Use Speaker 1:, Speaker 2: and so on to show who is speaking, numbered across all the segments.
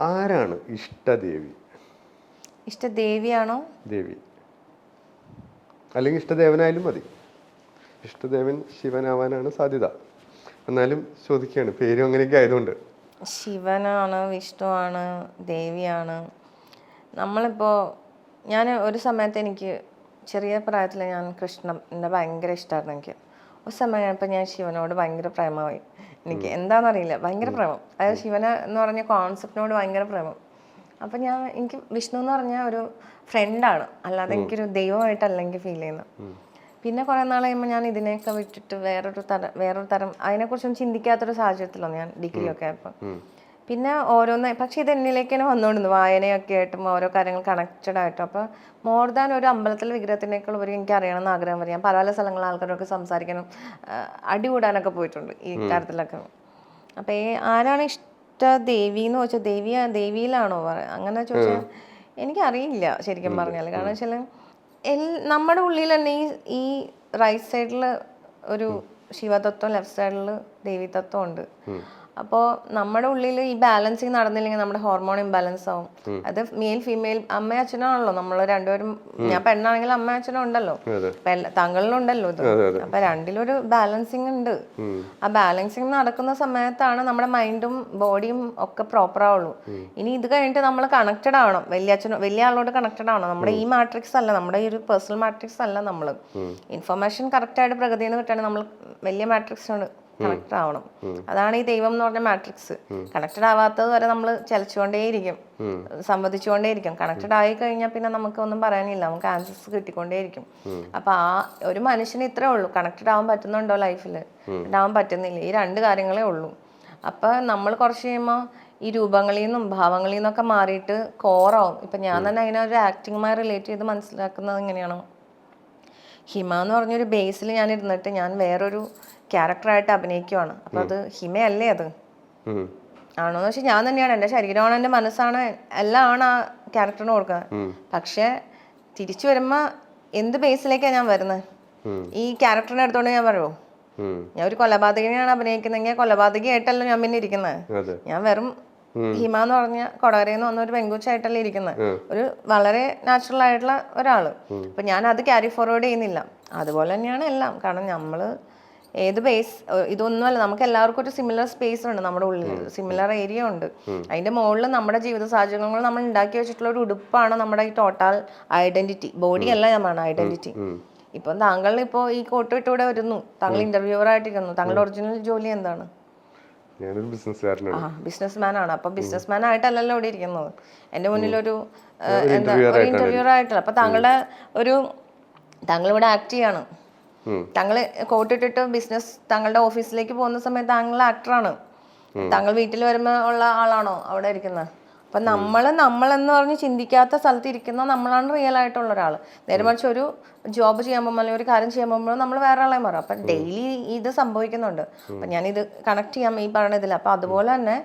Speaker 1: ആരാണ് ഇഷ്ടദേവി?
Speaker 2: ഇഷ്ടദേവിയാണോ?
Speaker 1: ദേവി. അല്ലെങ്കിൽ ഇഷ്ടദേവനായാലും മതി. ഇഷ്ടദേവൻ ശിവനാവാനാണ് സാധ്യത. എന്നാലും ചോദിക്കുകയാണ് പേരും അങ്ങനെയൊക്കെ ആയതുകൊണ്ട്.
Speaker 2: ശിവനാണ് വിഷ്ണുവാണ് ദേവിയാണ്. നമ്മളിപ്പോൾ ഞാൻ ഒരു സമയത്ത് എനിക്ക് ചെറിയ പ്രായത്തിൽ ഞാൻ കൃഷ്ണനെ ഭയങ്കര ഇഷ്ടമായിരുന്നു എനിക്ക്. ഒരു സമയം ഞാൻ ശിവനോട് ഭയങ്കര പ്രേമമായി. എനിക്ക് എന്താണെന്നറിയില്ല ഭയങ്കര പ്രേമം. അതായത് ശിവന എന്ന് പറഞ്ഞ കോൺസെപ്റ്റിനോട് ഭയങ്കര പ്രേമം. അപ്പം ഞാൻ എനിക്ക് വിഷ്ണു എന്ന് പറഞ്ഞ ഒരു ഫ്രണ്ടാണ് അല്ലാതെ എനിക്കൊരു ദൈവമായിട്ടല്ല എനിക്ക് ഫീൽ ചെയ്യുന്നത് പിന്നെ കുറേ നാൾ കഴിയുമ്പോൾ ഞാൻ ഇതിനെയൊക്കെ വിട്ടിട്ട് വേറൊരു തരം വേറൊരു തരം അതിനെക്കുറിച്ചൊന്നും ചിന്തിക്കാത്തൊരു സാഹചര്യത്തിലാണ് ഞാൻ ഡിഗ്രി ഒക്കെ ആയപ്പോൾ പിന്നെ ഓരോന്ന് പക്ഷേ ഇത് എന്നിലേക്ക് തന്നെ വന്നുകൊണ്ടിരുന്നു വായനയൊക്കെ ആയിട്ടും ഓരോ കാര്യങ്ങൾ കണക്റ്റഡ് ആയിട്ടും. അപ്പോൾ മോർ ദാൻ ഒരു അമ്പലത്തിലെ വിഗ്രഹത്തിനേക്കാൾ ഒരു എനിക്ക് അറിയണമെന്ന് ആഗ്രഹം വരും. ഞാൻ പല പല സ്ഥലങ്ങളിൽ ആൾക്കാരൊക്കെ സംസാരിക്കാനും അടികൂടാനൊക്കെ പോയിട്ടുണ്ട് ഈ കാര്യത്തിലൊക്കെ. അപ്പോൾ ഈ ആരാണ് ഇഷ്ട ദേവി എന്ന് ചോദിച്ചാൽ ദേവി ദേവിയിലാണോ അങ്ങനെ ചോദിച്ചാൽ എനിക്കറിയില്ല ശരിക്കും പറഞ്ഞാൽ കാരണം വെച്ചാൽ എൽ നമ്മുടെ ഉള്ളിൽ തന്നെ ഈ ഈ റൈറ്റ് സൈഡിൽ ഒരു ശിവതത്വം ലെഫ്റ്റ് സൈഡിൽ ദേവിതത്വം ഉണ്ട്. അപ്പോൾ നമ്മുടെ ഉള്ളിൽ ഈ ബാലൻസിങ് നടന്നില്ലെങ്കിൽ നമ്മുടെ ഹോർമോൺ ഇംബാലൻസ് ആവും. അത് മെയിൽ ഫീമെയിൽ അമ്മയും അച്ഛനാണല്ലോ നമ്മൾ രണ്ടുപേരും ഞാൻ പെണ്ണാണെങ്കിൽ അമ്മ അച്ഛനും ഉണ്ടല്ലോ.
Speaker 1: അതെ.
Speaker 2: അപ്പൊ എല്ലാ- താങ്കളിലുണ്ടല്ലോ ഇത് അപ്പൊ രണ്ടിലൊരു ബാലൻസിങ് ഉണ്ട്. ആ ബാലൻസിങ് നടക്കുന്ന സമയത്താണ് നമ്മുടെ മൈൻഡും ബോഡിയും ഒക്കെ പ്രോപ്പർ ആവുള്ളൂ. ഇനി ഇത് കഴിഞ്ഞിട്ട് നമ്മൾ കണക്റ്റഡ് ആവണം. വലിയ അച്ഛനോ വലിയ ആളോട് കണക്റ്റഡ് ആവണം. നമ്മുടെ ഈ മാട്രിക്സ് അല്ല നമ്മുടെ ഈ ഒരു പേഴ്സണൽ മാട്രിക്സ് അല്ല നമ്മൾ ഇൻഫർമേഷൻ കറക്റ്റ് ആയിട്ട് പ്രകൃതിയിൽ നിന്ന് കിട്ടുകയാണെങ്കിൽ നമ്മൾ വലിയ മാട്രിക്സിനോട് കണക്ട് ആവണം അതാണ് ഈ ദൈവം എന്ന് പറഞ്ഞ മാട്രിക്സ്. കണക്റ്റഡ് ആവാത്തത് വരെ നമ്മൾ ചലിച്ചുകൊണ്ടേയിരിക്കും. സംവദിച്ചുകൊണ്ടേയിരിക്കും. കണക്റ്റഡ് ആയി കഴിഞ്ഞാൽ പിന്നെ നമുക്ക് ഒന്നും പറയാനില്ല. നമുക്ക് ആൻസേഴ്സ് കിട്ടിക്കൊണ്ടേയിരിക്കും. അപ്പൊ ആ ഒരു മനുഷ്യന് ഇത്രേ ഉള്ളൂ. കണക്റ്റഡ് ആവാൻ പറ്റുന്നുണ്ടോ ലൈഫിൽ ഉണ്ടാവാൻ പറ്റുന്നില്ല. ഈ രണ്ട് കാര്യങ്ങളേ ഉള്ളൂ. അപ്പൊ നമ്മൾ കുറച്ച് കഴിയുമ്പോൾ ഈ രൂപങ്ങളിൽ നിന്നും ഭാവങ്ങളിൽ നിന്നൊക്കെ മാറിയിട്ട് കോറാവും ഇപ്പൊ ഞാൻ തന്നെ അതിനെ ഒരു ആക്ടിങ്ങുമായി റിലേറ്റ് ചെയ്ത് മനസ്സിലാക്കുന്നത് എങ്ങനെയാണോ? ഹിമ എന്ന് പറഞ്ഞൊരു ബേസിൽ ഞാൻ ഇരുന്നിട്ട് ഞാൻ വേറൊരു ക്യാരക്ടറായിട്ട് അഭിനയിക്കുവാണ്. അപ്പൊ അത് ഹിമയല്ലേ അത്?
Speaker 1: ആണോന്ന്
Speaker 2: ആണോ എന്ന് വെച്ചാൽ ഞാൻ തന്നെയാണ്. എന്റെ ശരീരമാണ് എന്റെ മനസ്സാണ്. എല്ലാം ആണ് ആ ക്യാരക്ടറിന് കൊടുക്കുന്നത് പക്ഷെ തിരിച്ചു വരുമ്പോൾ എന്ത് ബേസിലേക്കാണ് ഞാൻ വരുന്നത് ഈ ക്യാരക്ടറിനെ എടുത്തോണ്ട് ഞാൻ പറയുമോ ഞാൻ ഒരു കൊലപാതകനെയാണ് അഭിനയിക്കുന്നെങ്കിൽ കൊലപാതകയായിട്ടല്ല ഞാൻ പിന്നെ ഇരിക്കുന്നത് ഞാൻ വെറും ഹിമ എന്ന് പറഞ്ഞ കൊടകരയിൽ നിന്ന് വന്ന ഒരു പെങ്കുച്ചായിട്ടല്ലേ ഇരിക്കുന്നത്. ഒരു വളരെ നാച്ചുറൽ ആയിട്ടുള്ള ഒരാൾ. അപ്പൊ ഞാൻ അത് ക്യാരി ഫോർവേഡ് ചെയ്യുന്നില്ല. അതുപോലെ തന്നെയാണ് എല്ലാം. കാരണം നമ്മൾ ഏത് ബേസ് ഇതൊന്നുമല്ല നമുക്ക് എല്ലാവർക്കും ഒരു സിമിലർ സ്പേസ് ഉണ്ട്. നമ്മുടെ ഉള്ളിൽ സിമിലർ ഏരിയ ഉണ്ട്. അതിന്റെ മുകളിൽ നമ്മുടെ ജീവിത സാഹചര്യങ്ങൾ നമ്മൾ ഉണ്ടാക്കി വെച്ചിട്ടുള്ള ഒരു ഉടുപ്പാണ് നമ്മുടെ ഈ ടോട്ടൽ ഐഡന്റിറ്റി ബോഡി അല്ല നമ്മളാണ് ഐഡന്റിറ്റി ഇപ്പം താങ്കൾ ഇപ്പോൾ ഈ കോട്ട് ഇട്ടൂടെ വരുന്നു. താങ്കൾ ഇന്റർവ്യൂവർ ആയിട്ടിരുന്നു. താങ്കളുടെ ഒറിജിനൽ ജോലി എന്താണ്?
Speaker 1: ഞാനൊരു ബിസിനസ്സുകാരനാണ്.
Speaker 2: ആ ബിസിനസ് ആണ് അപ്പൊ ബിസിനസ്മാൻ ആയിട്ടല്ലല്ലോ ഇവിടെ ഇരിക്കുന്നത്. എന്റെ മുന്നിൽ ഒരു എന്താ ഒരു ഇന്റർവ്യൂർ ആയിട്ടല്ല അപ്പൊ താങ്കളുടെ ഒരു താങ്കൾ ഇവിടെ ആക്ട് ചെയ്യാണ് താങ്കൾ കോട്ടിട്ടിട്ട് ബിസിനസ് താങ്കളുടെ ഓഫീസിലേക്ക് പോകുന്ന സമയത്ത് താങ്കൾ ആക്ടറാണ് താങ്കൾ വീട്ടിൽ വരുമ്പോൾ ഉള്ള ആളാണോ അവിടെ ഇരിക്കുന്നത്? അപ്പൊ നമ്മൾ നമ്മളെന്ന് പറഞ്ഞ് ചിന്തിക്കാത്ത സ്ഥലത്ത് ഇരിക്കുന്ന നമ്മളാണ് റിയൽ ആയിട്ടുള്ള ഒരാൾ നേരെ മറിച്ച് ഒരു ജോബ് ചെയ്യാൻ പോകുമ്പോൾ അല്ലെങ്കിൽ ഒരു കാര്യം ചെയ്യാൻ പോകുമ്പോൾ നമ്മൾ വേറെ ആളെ മാറും. അപ്പൊ ഡെയിലി ഇത് സംഭവിക്കുന്നുണ്ട്. അപ്പൊ ഞാനിത് കണക്ട് ചെയ്യാം ഈ പറഞ്ഞതിൽ അപ്പൊ അതുപോലെ തന്നെ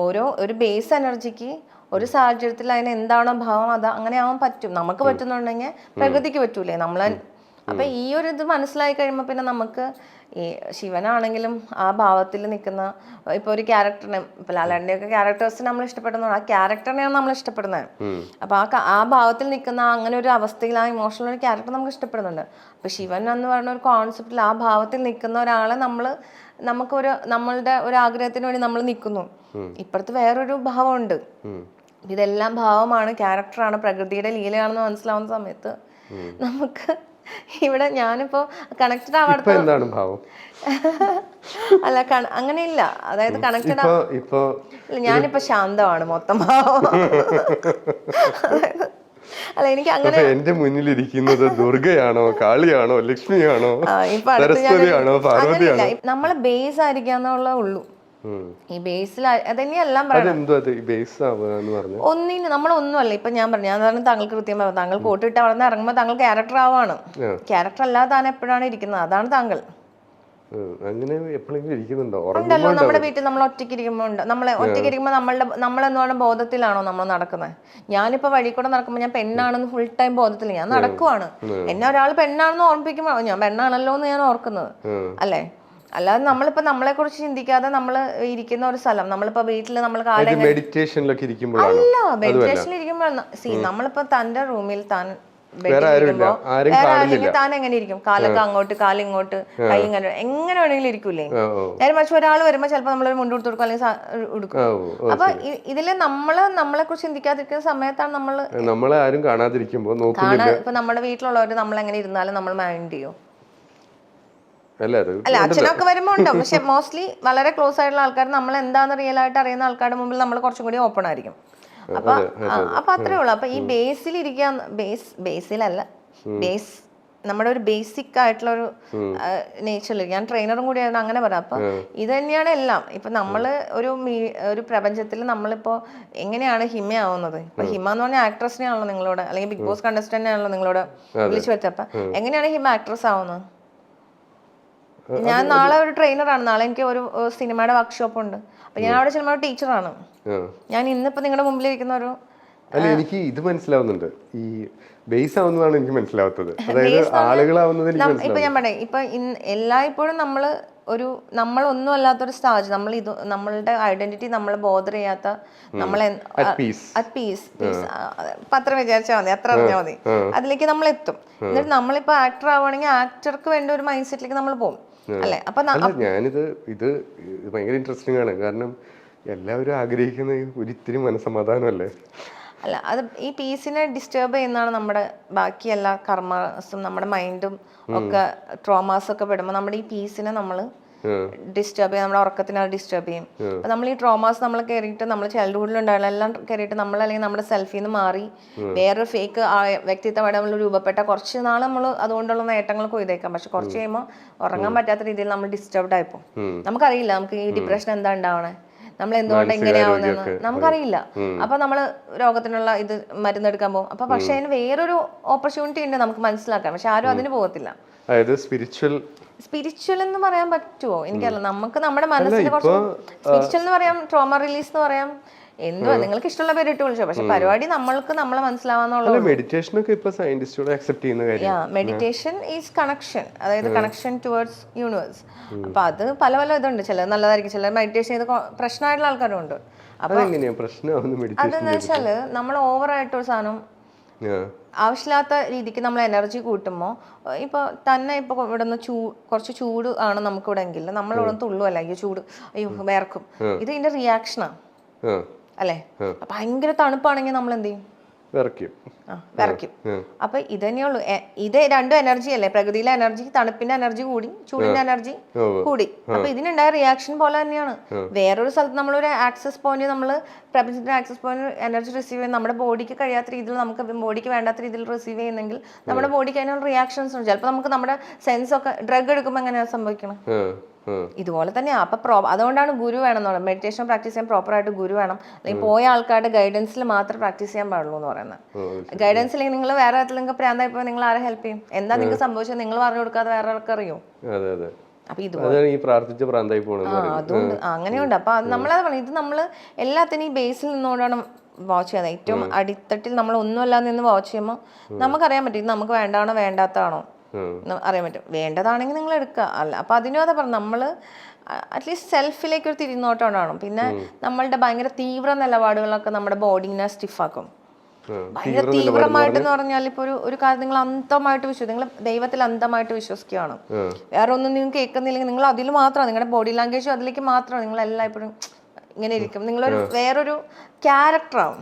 Speaker 2: ഓരോ ഒരു ബേസ് എനർജിക്ക് ഒരു സാഹചര്യത്തിൽ അതിന് എന്താണോ ഭാവം അത് അങ്ങനെ ആവാൻ പറ്റും. നമുക്ക് പറ്റുന്നുണ്ടെങ്കിൽ പ്രകൃതിക്ക് പറ്റൂലേ. നമ്മളെ അപ്പൊ ഈ ഒരു ഇത് മനസ്സിലായി കഴിയുമ്പോൾ പിന്നെ നമുക്ക് ഈ ശിവനാണെങ്കിലും ആ ഭാവത്തിൽ നിൽക്കുന്ന ഇപ്പൊ ഒരു ക്യാരക്ടറിനെ ഇപ്പൊ ലാലേട്ടന്റെ ഒക്കെ ക്യാരക്ടേഴ്സിനെ നമ്മൾ ഇഷ്ടപ്പെടുന്ന ആ ക്യാരക്ടറിനെയാണ് നമ്മൾ ഇഷ്ടപ്പെടുന്നത്. അപ്പൊ ആ ആ ഭാവത്തിൽ നിൽക്കുന്ന അങ്ങനെ ഒരു അവസ്ഥയിൽ ആ ഇമോഷണൽ ഒരു ക്യാരക്ടർ നമുക്ക് ഇഷ്ടപ്പെടുന്നുണ്ട്. അപ്പൊ ശിവൻ എന്ന് പറയുന്ന ഒരു കോൺസെപ്റ്റിൽ ആ ഭാവത്തിൽ നിൽക്കുന്ന ഒരാളെ നമ്മൾ നമുക്കൊരു നമ്മളുടെ ഒരു ആഗ്രഹത്തിന് വേണ്ടി നമ്മൾ നിൽക്കുന്നു. ഇപ്പുറത്ത് വേറൊരു ഭാവമുണ്ട്. ഇതെല്ലാം ഭാവമാണ് ക്യാരക്ടറാണ് പ്രകൃതിയുടെ ലീലയാണെന്ന് മനസ്സിലാവുന്ന സമയത്ത് നമുക്ക് ഇവിടെ ഞാനിപ്പോ കണക്റ്റഡ് ആവാത്ത
Speaker 1: എന്താണ് ഭാവം?
Speaker 2: അല്ല അങ്ങനെയില്ല. അതായത് കണക്റ്റഡ്
Speaker 1: ഇപ്പോ
Speaker 2: ഞാനിപ്പോ ശാന്തമാണ് മൊത്തം ഭാവം. അല്ല എനിക്ക് അങ്ങനെ
Speaker 1: എന്റെ മുന്നിൽ മുന്നിലിരിക്കുന്നത് ദുർഗയാണോ കാളിയാണോ ലക്ഷ്മിയാണോ സരസ്വതിയാണോ പാർവതിയാണോ?
Speaker 2: നമ്മളെ ബേസ് ആയിരിക്കാന്നുള്ള ഉള്ളൂ. ഈ ബേസിൽ അതന്നെയെല്ലാം ഒന്നിന് നമ്മളൊന്നുമല്ല. ഇപ്പൊ ഞാൻ പറഞ്ഞു ഞാൻ പറഞ്ഞു താങ്കൾ കൃത്യം പറഞ്ഞു താങ്കൾ കോട്ടിട്ട് അവിടെ നിന്ന് ഇറങ്ങുമ്പോൾ താങ്കൾ ക്യാരക്ടർ ആവാണ്. ക്യാരക്ടർ അല്ലാതെ താൻ എപ്പോഴാണ് ഇരിക്കുന്നത്? അതാണ് താങ്കൾ.
Speaker 1: അങ്ങനെ എപ്പോഴെങ്കിലും ഇരിക്കുന്നുണ്ടോ?
Speaker 2: ഉണ്ടല്ലോ. നമ്മുടെ വീട്ടിൽ നമ്മൾ ഒറ്റയ്ക്ക് ഇരിക്കുമ്പോൾ ഉണ്ട്. നമ്മളെ ഒറ്റയ്ക്ക് ഇരിക്കുമ്പോൾ നമ്മളുടെ നമ്മളെന്ന് പറഞ്ഞ ബോധത്തിലാണോ നമ്മൾ നടക്കുന്നത്? ഞാനിപ്പോ വഴി കൂടെ നടക്കുമ്പോൾ ഞാൻ പെണ്ണാണെന്ന് ഫുൾ ടൈം ബോധത്തിൽ ഞാൻ നടക്കുവാണ്. എന്നെ ഒരാൾ പെണ്ണാണെന്ന് ഓർമ്മിപ്പിക്കുമ്പോൾ ഞാൻ പെണ്ണാണല്ലോ എന്ന് ഞാൻ ഓർക്കുന്നത്. അല്ലേ? അല്ലാതെ നമ്മളിപ്പോ നമ്മളെ കുറിച്ച് ചിന്തിക്കാതെ നമ്മൾ ഇരിക്കുന്ന ഒരു സ്ഥലം. നമ്മളിപ്പോ വീട്ടിൽ നമ്മൾ കാലം
Speaker 1: മെഡിറ്റേഷനിലൊക്കെ ഇരിക്കുമ്പോഴാണ്?
Speaker 2: അല്ല മെഡിറ്റേഷനിൽ ഇരിക്കുമ്പോൾ സി നമ്മളിപ്പോ തന്റെ റൂമിൽ താൻ
Speaker 1: വേറെ ആരുമില്ല.
Speaker 2: താൻ എങ്ങനെ ഇരിക്കും? കാലൊക്കെ അങ്ങോട്ട് കാലിങ്ങോട്ട് കൈ ഇങ്ങനെ എങ്ങനെ വേണമെങ്കിലും ഇരിക്കൂലേ? നേരെ മറിച്ച് ഒരാൾ വരുമ്പോ ചിലപ്പോ നമ്മൾ മുണ്ട് കൊടുത്തു കൊടുക്കും അല്ലെങ്കിൽ എടുക്കും ഉടുക്കും. അപ്പൊ ഇതിൽ നമ്മൾ നമ്മളെ കുറിച്ച് ചിന്തിക്കാതിരിക്കുന്ന സമയത്താണ് നമ്മൾ
Speaker 1: നമ്മളെ ആരും കാണാതിരിക്കുമ്പോ
Speaker 2: കാണാ ഇപ്പൊ നമ്മുടെ വീട്ടിലുള്ളവര് നമ്മൾ എങ്ങനെ ഇരുന്നാലും നമ്മൾ മൈൻഡ് ചെയ്യും.
Speaker 1: അല്ല?
Speaker 2: അച്ഛനൊക്കെ വരുമ്പോ ഉണ്ടോ? പക്ഷെ മോസ്റ്റ്ലി വളരെ ക്ലോസ് ആയിട്ടുള്ള ആൾക്കാർ നമ്മൾ എന്താന്ന് റിയൽ ആയിട്ട് അറിയുന്ന ആൾക്കാരുടെ മുമ്പിൽ നമ്മൾ കുറച്ചും കൂടി ഓപ്പൺ ആയിരിക്കും. അപ്പൊ അപ്പൊ അത്രേ ഉള്ളൂ. അപ്പൊ ഈ ബേസിൽ ഇരിക്കാൻ ബേസ് ബേസിലല്ല ബേസ് നമ്മുടെ ഒരു ബേസിക് ആയിട്ടുള്ള ഒരു നേച്ചറിൽ ഞാൻ ട്രെയിനറും കൂടി ആയിരുന്നു അങ്ങനെ പറയാം. അപ്പൊ ഇത് തന്നെയാണ് എല്ലാം. ഇപ്പൊ നമ്മൾ ഒരു ഒരു പ്രപഞ്ചത്തിൽ നമ്മളിപ്പോ എങ്ങനെയാണ് ഹിമയാവുന്നത്? ഇപ്പൊ ഹിമ എന്ന് പറഞ്ഞ ആക്ട്രസിനെ ആണല്ലോ നിങ്ങളോട് അല്ലെങ്കിൽ ബിഗ് ബോസ് കണ്ടസ്റ്റന്റ് ആണല്ലോ നിങ്ങളോട് വിളിച്ചു വെച്ചപ്പോ എങ്ങനെയാണ് ഹിമ ആക്ട്രസ് ആവുന്നത്? ഞാൻ നാളെ ഒരു ട്രെയിനറാണ്. നാളെ എനിക്ക് ഒരു സിനിമയുടെ വർക്ക്ഷോപ്പ് ഉണ്ട്. അപ്പൊ ഞാൻ അവിടെ ചെല്ലുമ്പോൾ ടീച്ചറാണ്. ഞാൻ ഇന്നിപ്പോ നിങ്ങളുടെ മുമ്പിൽ ഇരിക്കുന്ന ഒരു
Speaker 1: അല്ല എനിക്ക് ഇത് മനസ്സിലാവുന്നുണ്ട്. ഈ ബേസ് ആവുന്നതാണ് എനിക്ക് മനസ്സിലാവാത്തത്. അതായത് ആളുകളാവുന്നത് എനിക്ക്
Speaker 2: ഇപ്പൊ ഞാൻ പറയാം ഇപ്പൊ എല്ലായ്പ്പോഴും നമ്മൾ ഒരു നമ്മളൊന്നും അല്ലാത്തൊരു സ്റ്റാജ് നമ്മൾ ഇത് നമ്മളുടെ ഐഡന്റിറ്റി നമ്മൾ ബോധർ ചെയ്യാത്ത നമ്മളെ
Speaker 1: at peace
Speaker 2: at peace peace പത്രം വിചാരിച്ചാൽ മതി അത്ര അറിഞ്ഞാൽ മതി. അതിലേക്ക് നമ്മൾ എത്തും എന്നിട്ട് നമ്മളിപ്പോ ആക്ടർ ആവുകയാണെങ്കിൽ ആക്ടർക്ക് വേണ്ട ഒരു മൈൻഡ് സെറ്റിലേക്ക് നമ്മൾ പോകും. അല്ലെ? അപ്പൊ
Speaker 1: ഞാനിത് ഇത് ഭയങ്കര ഇൻട്രസ്റ്റിംഗ് ആണ്. കാരണം എല്ലാവരും ആഗ്രഹിക്കുന്ന ഒരിത്തിരി മനസമാധാനമല്ലേ?
Speaker 2: അല്ല അത് ഈ പീസിനെ ഡിസ്റ്റർബ് ചെയ്യുന്നതാണ് നമ്മുടെ ബാക്കി എല്ലാ കർമ്മസും നമ്മുടെ മൈൻഡും ഒക്കെ ട്രോമാസ് ഒക്കെ പെടുമ്പോൾ നമ്മുടെ ഈ പീസിനെ നമ്മൾ ഡിസ്റ്റർബ് ചെയ്യും നമ്മുടെ ഉറക്കത്തിനെ അത് ഡിസ്റ്റർബ് ചെയ്യും. അപ്പൊ നമ്മൾ ഈ ട്രോമാസ് നമ്മൾ കയറിയിട്ട് നമ്മൾ ചൈൽഡ്ഹുഡിൽ ഉണ്ടായാലും എല്ലാം കയറിയിട്ട് നമ്മൾ അല്ലെങ്കിൽ നമ്മുടെ സെൽഫിൽ നിന്ന് മാറി വേറൊരു ഫേക്ക് വ്യക്തിത്വമായിട്ട് നമ്മൾ രൂപപ്പെട്ട കുറച്ച് നാൾ നമ്മൾ അതുകൊണ്ടുള്ള നേട്ടങ്ങൾ കൊയ്തേക്കാം. പക്ഷെ കുറച്ച് കഴിയുമ്പോൾ ഉറങ്ങാൻ പറ്റാത്ത രീതിയിൽ നമ്മൾ ഡിസ്റ്റർബ്ഡ് ആയിപ്പോ നമുക്കറിയില്ല നമുക്ക് ഈ ഡിപ്രഷൻ എന്താ ഉണ്ടാവണേ. നമ്മൾ എന്തുകൊണ്ട് ഇങ്ങനെയാവുന്നതെന്ന് നമുക്കറിയില്ല. അപ്പൊ നമ്മൾ രോഗത്തിനുള്ള ഇത് മരുന്നെടുക്കാൻ പോകും. അപ്പൊ പക്ഷെ അതിന് വേറൊരു ഓപ്പർച്യൂണിറ്റി ഉണ്ട് നമുക്ക് മനസ്സിലാക്കാൻ. പക്ഷെ ആരും അതിന് പോകത്തില്ല.
Speaker 1: അതായത് സ്പിരിച്വൽ
Speaker 2: സ്പിരിച്വൽ എന്ന് പറയാൻ പറ്റുമോ എനിക്കറിയില്ല. നമുക്ക് നമ്മുടെ മനസ്സിൽ കുറച്ച് സ്പിരിച്വൽ എന്ന് പറയാം ട്രോമ റിലീസ് എന്ന് പറയാം. എന്തുവാ നിങ്ങൾക്ക് ഇഷ്ടമുള്ള പേര് ഇട്ട് വിളിച്ചോ. പക്ഷെ പരിപാടി നമ്മൾക്ക് നമ്മളെ മനസ്സിലാവാന്നുള്ളത്
Speaker 1: മെഡിറ്റേഷൻ ഒക്കെ ഇപ്പൊ സയന്റിസ്റ്റോട് അക്സെപ്റ്റ് ചെയ്യുന്ന കാര്യം.
Speaker 2: മെഡിറ്റേഷൻ ഈസ് കണക്ഷൻ അതായത് കണക്ഷൻ ടുവേർഡ്സ് യൂണിവേഴ്സ് അപ്പൊ അത് പല പല ഇതുണ്ട്. ചിലർ നല്ലതായിരിക്കും ചിലർ മെഡിറ്റേഷൻ ചെയ്ത് പ്രശ്നമായിട്ടുള്ള ആൾക്കാരും ഉണ്ട്
Speaker 1: അപ്പൊ
Speaker 2: അതെന്താ വെച്ചാൽ നമ്മൾ ഓവറായിട്ടൊരു സാധനം ആവശ്യമില്ലാത്ത രീതിക്ക് നമ്മൾ എനർജി കൂട്ടുമ്പോൾ ഇപ്പോൾ തന്നെ ഇപ്പോൾ ഇവിടെ നിന്ന് ചൂ കുറച്ച് ചൂട് ആണ് നമുക്ക് ഇവിടെ എങ്കിൽ നമ്മൾ ഇവിടെ നിന്ന് തുള്ളുമല്ല അയ്യോ ചൂട് അയ്യോ വേർക്കും ഇത് ഇതിന്റെ റിയാക്ഷനാണ്
Speaker 1: ആ.
Speaker 2: അല്ലേ? ഭയങ്കര തണുപ്പാണെങ്കിൽ നമ്മൾ എന്ത് ചെയ്യും?
Speaker 1: വിറയ്ക്കും.
Speaker 2: അപ്പൊ ഇത് തന്നെയുള്ളൂ ഇത് രണ്ടും എനർജി അല്ലേ? പ്രകൃതിയിലെ എനർജി തണുപ്പിന്റെ എനർജി കൂടി ചൂടിന്റെ എനർജി കൂടി. അപ്പൊ ഇതിനുണ്ടായ റിയാക്ഷൻ പോലെ തന്നെയാണ്. വേറൊരു സ്ഥലത്ത് നമ്മളൊരു ആക്സസ് പോയിന്റ് നമ്മൾ പ്രപഞ്ചത്തിന്റെ ആക്സസ് പോയിന്റ് എനർജി റിസീവ് ചെയ്യുന്ന നമ്മുടെ ബോഡിക്ക് കഴിയാത്ത രീതിയിൽ നമുക്ക് ബോഡിക്ക് വേണ്ടാത്ത രീതിയിൽ റിസീവ് ചെയ്യുന്നെങ്കിൽ നമ്മുടെ ബോഡിക്ക് അതിനുള്ള റിയാക്ഷൻസ് ഉണ്ട്. ചിലപ്പോൾ നമുക്ക് നമ്മുടെ സെൻസ് ഒക്കെ ഡ്രഗ് എടുക്കുമ്പോൾ എങ്ങനെയാണ് സംഭവിക്കണം? ഇതുപോലെ തന്നെ. അപ്പൊ പ്രോ അതുകൊണ്ടാണ് ഗുരു വേണം എന്ന് പറയുന്നത് മെഡിറ്റേഷൻ പ്രാക്ടീസ് ചെയ്യാൻ പ്രോപ്പർ ആയിട്ട് ഗുരു വേണം. അല്ലെങ്കിൽ പോയ ആൾക്കാരുടെ ഗൈഡൻസിൽ മാത്രം പ്രാക്ടീസ് ചെയ്യാൻ പാടുള്ളൂ എന്ന് പറയുന്നത്. ഗൈഡൻസിൽ നിങ്ങൾ വേറെ നിങ്ങൾക്ക് പോയി നിങ്ങൾ ആരെ ഹെൽപ്പ് ചെയ്യും? എന്താ നിങ്ങൾക്ക് സംഭവിച്ചത്? നിങ്ങൾ പറഞ്ഞു കൊടുക്കാതെ വേറെ ആൾക്ക് അറിയോ?
Speaker 1: ഈ പ്രാർത്ഥിച്ച പ്രാന്തായി
Speaker 2: അതുകൊണ്ട് അങ്ങനെയുണ്ട്. അപ്പൊ നമ്മളത് പറഞ്ഞു ഇത് നമ്മൾ എല്ലാത്തിനും ഈ ബേസിൽ നിന്നുകൊണ്ടാണ് വാച്ച് ചെയ്യുന്നത്. ഏറ്റവും അടിത്തട്ടിൽ നമ്മൾ ഒന്നുമല്ലാതെ നിന്ന് വാച്ച് ചെയ്യുമ്പോൾ നമുക്കറിയാൻ പറ്റും. ഇത് നമുക്ക് വേണ്ടാണോ വേണ്ടാത്തതാണോ? അറിയാൻ പറ്റും. വേണ്ടതാണെങ്കിൽ നിങ്ങൾ എടുക്കുക. അല്ല അപ്പൊ അതിനും അതാ പറഞ്ഞു നമ്മൾ അറ്റ്ലീസ്റ്റ് സെൽഫിലേക്ക് ഒരു തിരിഞ്ഞോട്ടം ഉണ്ടാവണം പിന്നെ നമ്മളുടെ ഭയങ്കര തീവ്ര നിലപാടുകളൊക്കെ നമ്മുടെ ബോഡിനെ സ്റ്റിഫാക്കും. ഭയങ്കര തീവ്രമായിട്ട് എന്ന് പറഞ്ഞാൽ ഇപ്പൊ ഒരു ഒരു കാര്യം നിങ്ങൾ അന്തമായിട്ട് വിശ്വസിക്കും നിങ്ങൾ ദൈവത്തിൽ അന്തമായിട്ട് വിശ്വസിക്കുകയാണ്. വേറെ ഒന്നും നിങ്ങൾ കേൾക്കുന്നില്ലെങ്കിൽ നിങ്ങൾ അതിൽ മാത്രമാണ് നിങ്ങളുടെ ബോഡി ലാംഗ്വേജും അതിലേക്ക് മാത്രമാണ് നിങ്ങൾ എല്ലായ്പ്പോഴും ഇങ്ങനെ ഇരിക്കും. നിങ്ങളൊരു വേറൊരു ക്യാരക്ടറാവും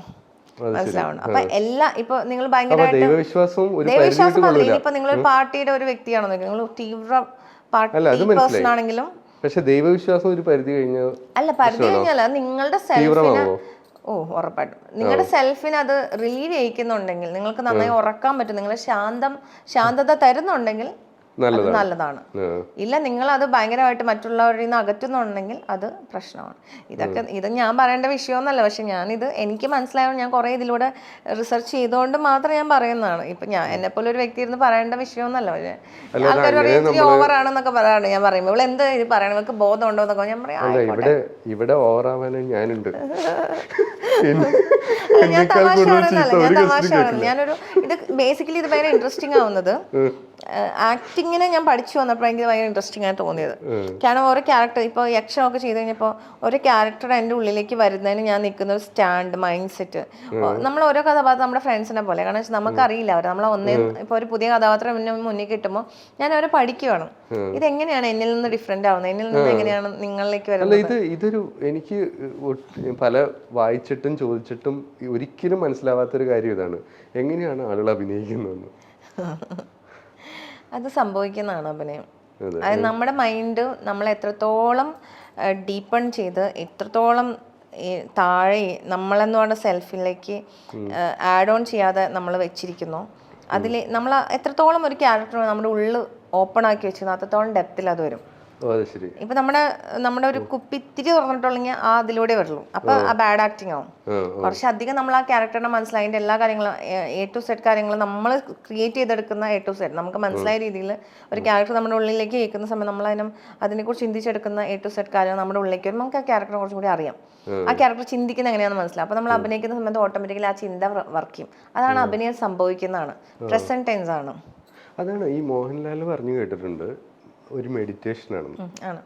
Speaker 2: മനസ്സിലാവണം. അപ്പൊ എല്ലാ ഇപ്പൊ നിങ്ങൾ ഭയങ്കരമായിട്ട്
Speaker 1: ദൈവവിശ്വാസം ഒരു
Speaker 2: മാത്രമല്ല ഇനിയിപ്പോ നിങ്ങളൊരു പാർട്ടിയുടെ ഒരു വ്യക്തിയാണോ നിങ്ങൾ തീവ്ര പാർട്ടി പേഴ്സൺ ആണെങ്കിലും
Speaker 1: പക്ഷെ ദൈവവിശ്വാസം ഒരു പരിധി കഴിഞ്ഞ
Speaker 2: അല്ല പരിധി കഴിഞ്ഞാൽ നിങ്ങളുടെ സെൽഫിന്? ഓ ഉറപ്പായിട്ടും. നിങ്ങളുടെ സെൽഫിന് അത് റിലീവ് ചെയ്യിക്കുന്നുണ്ടെങ്കിൽ നിങ്ങൾക്ക് നന്നായി ഉറക്കാൻ പറ്റും നിങ്ങൾ ശാന്തം ശാന്തത തരുന്നുണ്ടെങ്കിൽ
Speaker 1: നല്ലതാണ്.
Speaker 2: ഇല്ല നിങ്ങൾ അത് ഭയങ്കരമായിട്ട് മറ്റുള്ളവരിൽ നിന്ന് അകറ്റുന്നുണ്ടെങ്കിൽ അത് പ്രശ്നമാണ്. ഇതൊക്കെ ഇത് ഞാൻ പറയേണ്ട വിഷയമൊന്നുമല്ല. പക്ഷെ ഞാനിത് എനിക്ക് മനസ്സിലായത് ഞാൻ കുറേ ഇതിലൂടെ റിസർച്ച് ചെയ്തുകൊണ്ട് മാത്രം ഞാൻ പറയുന്നതാണ്. ഇപ്പൊ ഞാൻ എന്നെ പോലെ ഒരു വ്യക്തി ഇരുന്ന് പറയേണ്ട വിഷയമൊന്നുമല്ല. പക്ഷേ ആൾക്കാർ പറയും ആണെന്നൊക്കെ പറയാണ്. ഞാൻ പറയുമ്പോൾ ഇവിടെ എന്ത് ഇത് പറയണം? ഇവർക്ക് ബോധം ഉണ്ടോ എന്നൊക്കെ ഞാൻ പറയാം
Speaker 1: ഇവിടെ ഇവിടെ ഓവറാവാനും ഞാനുണ്ട്.
Speaker 2: ഞാൻ തമാശ ഞാൻ തമാശ ഞാനൊരു ഇത് ബേസിക്കലി ഇത് ഭയങ്കര ഇൻട്രസ്റ്റിംഗ് ആവുന്നത്. ആക്ടിങ്ങിനെ ഞാൻ പഠിച്ചു വന്നപ്പോൾ എനിക്ക് ഭയങ്കര ഇൻട്രസ്റ്റിംഗ് ആയി തോന്നിയത്. കാരണം ഓരോ ക്യാരക്ടർ ഇപ്പോൾ യക്ഷമൊക്കെ ചെയ്ത് കഴിഞ്ഞപ്പോൾ ഓരോ ക്യാരക്ടർ എന്റെ ഉള്ളിലേക്ക് വരുന്നതിന് ഞാൻ നിൽക്കുന്ന ഒരു സ്റ്റാൻഡ് മൈൻഡ് സെറ്റ് നമ്മൾ ഓരോ കഥാപാത്രം നമ്മുടെ ഫ്രണ്ട്സിനെ പോലെ. കാരണം വെച്ചാൽ നമുക്കറിയില്ല അവർ നമ്മളെ ഒന്നേ ഇപ്പോൾ ഒരു പുതിയ കഥാപാത്രം മുന്നേ മുന്നിൽ കിട്ടുമ്പോൾ ഞാൻ അവരെ പഠിക്കുവാണ് ഇതെങ്ങനെയാണ് എന്നിൽ നിന്ന് ഡിഫറെന്റ് ആവുന്നത്? എന്നിൽ നിന്ന് എങ്ങനെയാണ് നിങ്ങളിലേക്ക് വരുന്നത്?
Speaker 1: ഇത് ഇതൊരു എനിക്ക് പല വായിച്ചിട്ടും ചോദിച്ചിട്ടും ഒരിക്കലും മനസ്സിലാവാത്തൊരു കാര്യം ഇതാണ്. എങ്ങനെയാണ് ആളുകൾ അഭിനയിക്കുന്നതെന്ന്
Speaker 2: അത് സംഭവിക്കുന്നതാണ് അഭിനയം.
Speaker 1: അതെ.
Speaker 2: നമ്മുടെ മൈൻഡ് നമ്മൾ എത്രത്തോളം ഡീപ്പൺ ചെയ്ത് എത്രത്തോളം താഴെ നമ്മളെന്ന് പറഞ്ഞ സെൽഫിലേക്ക് ആഡ് ഓൺ ചെയ്യാതെ നമ്മൾ വെച്ചിരിക്കുന്നു. അതിൽ നമ്മൾ എത്രത്തോളം ഒരു ക്യാരക്ടർ നമ്മുടെ ഉള്ളിൽ ഓപ്പൺ ആക്കി വെച്ചിരുന്നു അത്രത്തോളം ഡെപ്തിൽ അത് വരും. ഇപ്പൊ നമ്മുടെ നമ്മുടെ ഒരു കുപ്പിത്തിരി തുറന്നിട്ടുള്ളെങ്കിൽ ആ അതിലൂടെ വരുള്ളൂ. അപ്പൊ ആ ബാഡ് ആക്ടിങ് ആവും.
Speaker 1: കുറച്ചധികം
Speaker 2: കുറച്ച് അധികം നമ്മൾ ആ ക്യാരക്ടറിനെ മനസ്സിലായി. അതിന്റെ എല്ലാ കാര്യങ്ങളും എ ടു സെറ്റ് കാര്യങ്ങൾ നമ്മൾ ക്രിയേറ്റ് ചെയ്തെടുക്കുന്ന എ ടു സെറ്റ് നമുക്ക് മനസ്സിലായ രീതിയിൽ ഒരു ക്യാരക്ടർ നമ്മുടെ ഉള്ളിലേക്ക് കേൾക്കുന്ന സമയം നമ്മൾ അതിനും അതിനെക്കുറിച്ച് ചിന്തിച്ചെടുക്കുന്ന എ ടു സെറ്റ് കാര്യങ്ങൾ നമ്മുടെ ഉള്ളിലേക്ക് വരുമ്പോൾ നമുക്ക് ആ ക്യാരക്ടറെ കുറച്ചും കൂടി അറിയാം. ആ ക്യാരക്ടർ ചിന്തിക്കുന്ന എങ്ങനെയാണെന്ന് മനസ്സിലാവും അപ്പോൾ നമ്മൾ അഭിനയിക്കുന്ന സമയത്ത് ഓട്ടോമാറ്റിക്കലി ആ ചിന്ത വർക്ക് ചെയ്യും. അതാണ് അഭിനയം സംഭവിക്കുന്നതാണ്. പ്രസന്റ് ടെൻസ് ആണ്.
Speaker 1: അതാണ് ഈ മോഹൻലാൽ പറഞ്ഞു കേട്ടിട്ടുണ്ട്. ഒരു മെഡിറ്റേഷൻ
Speaker 2: ആണ്.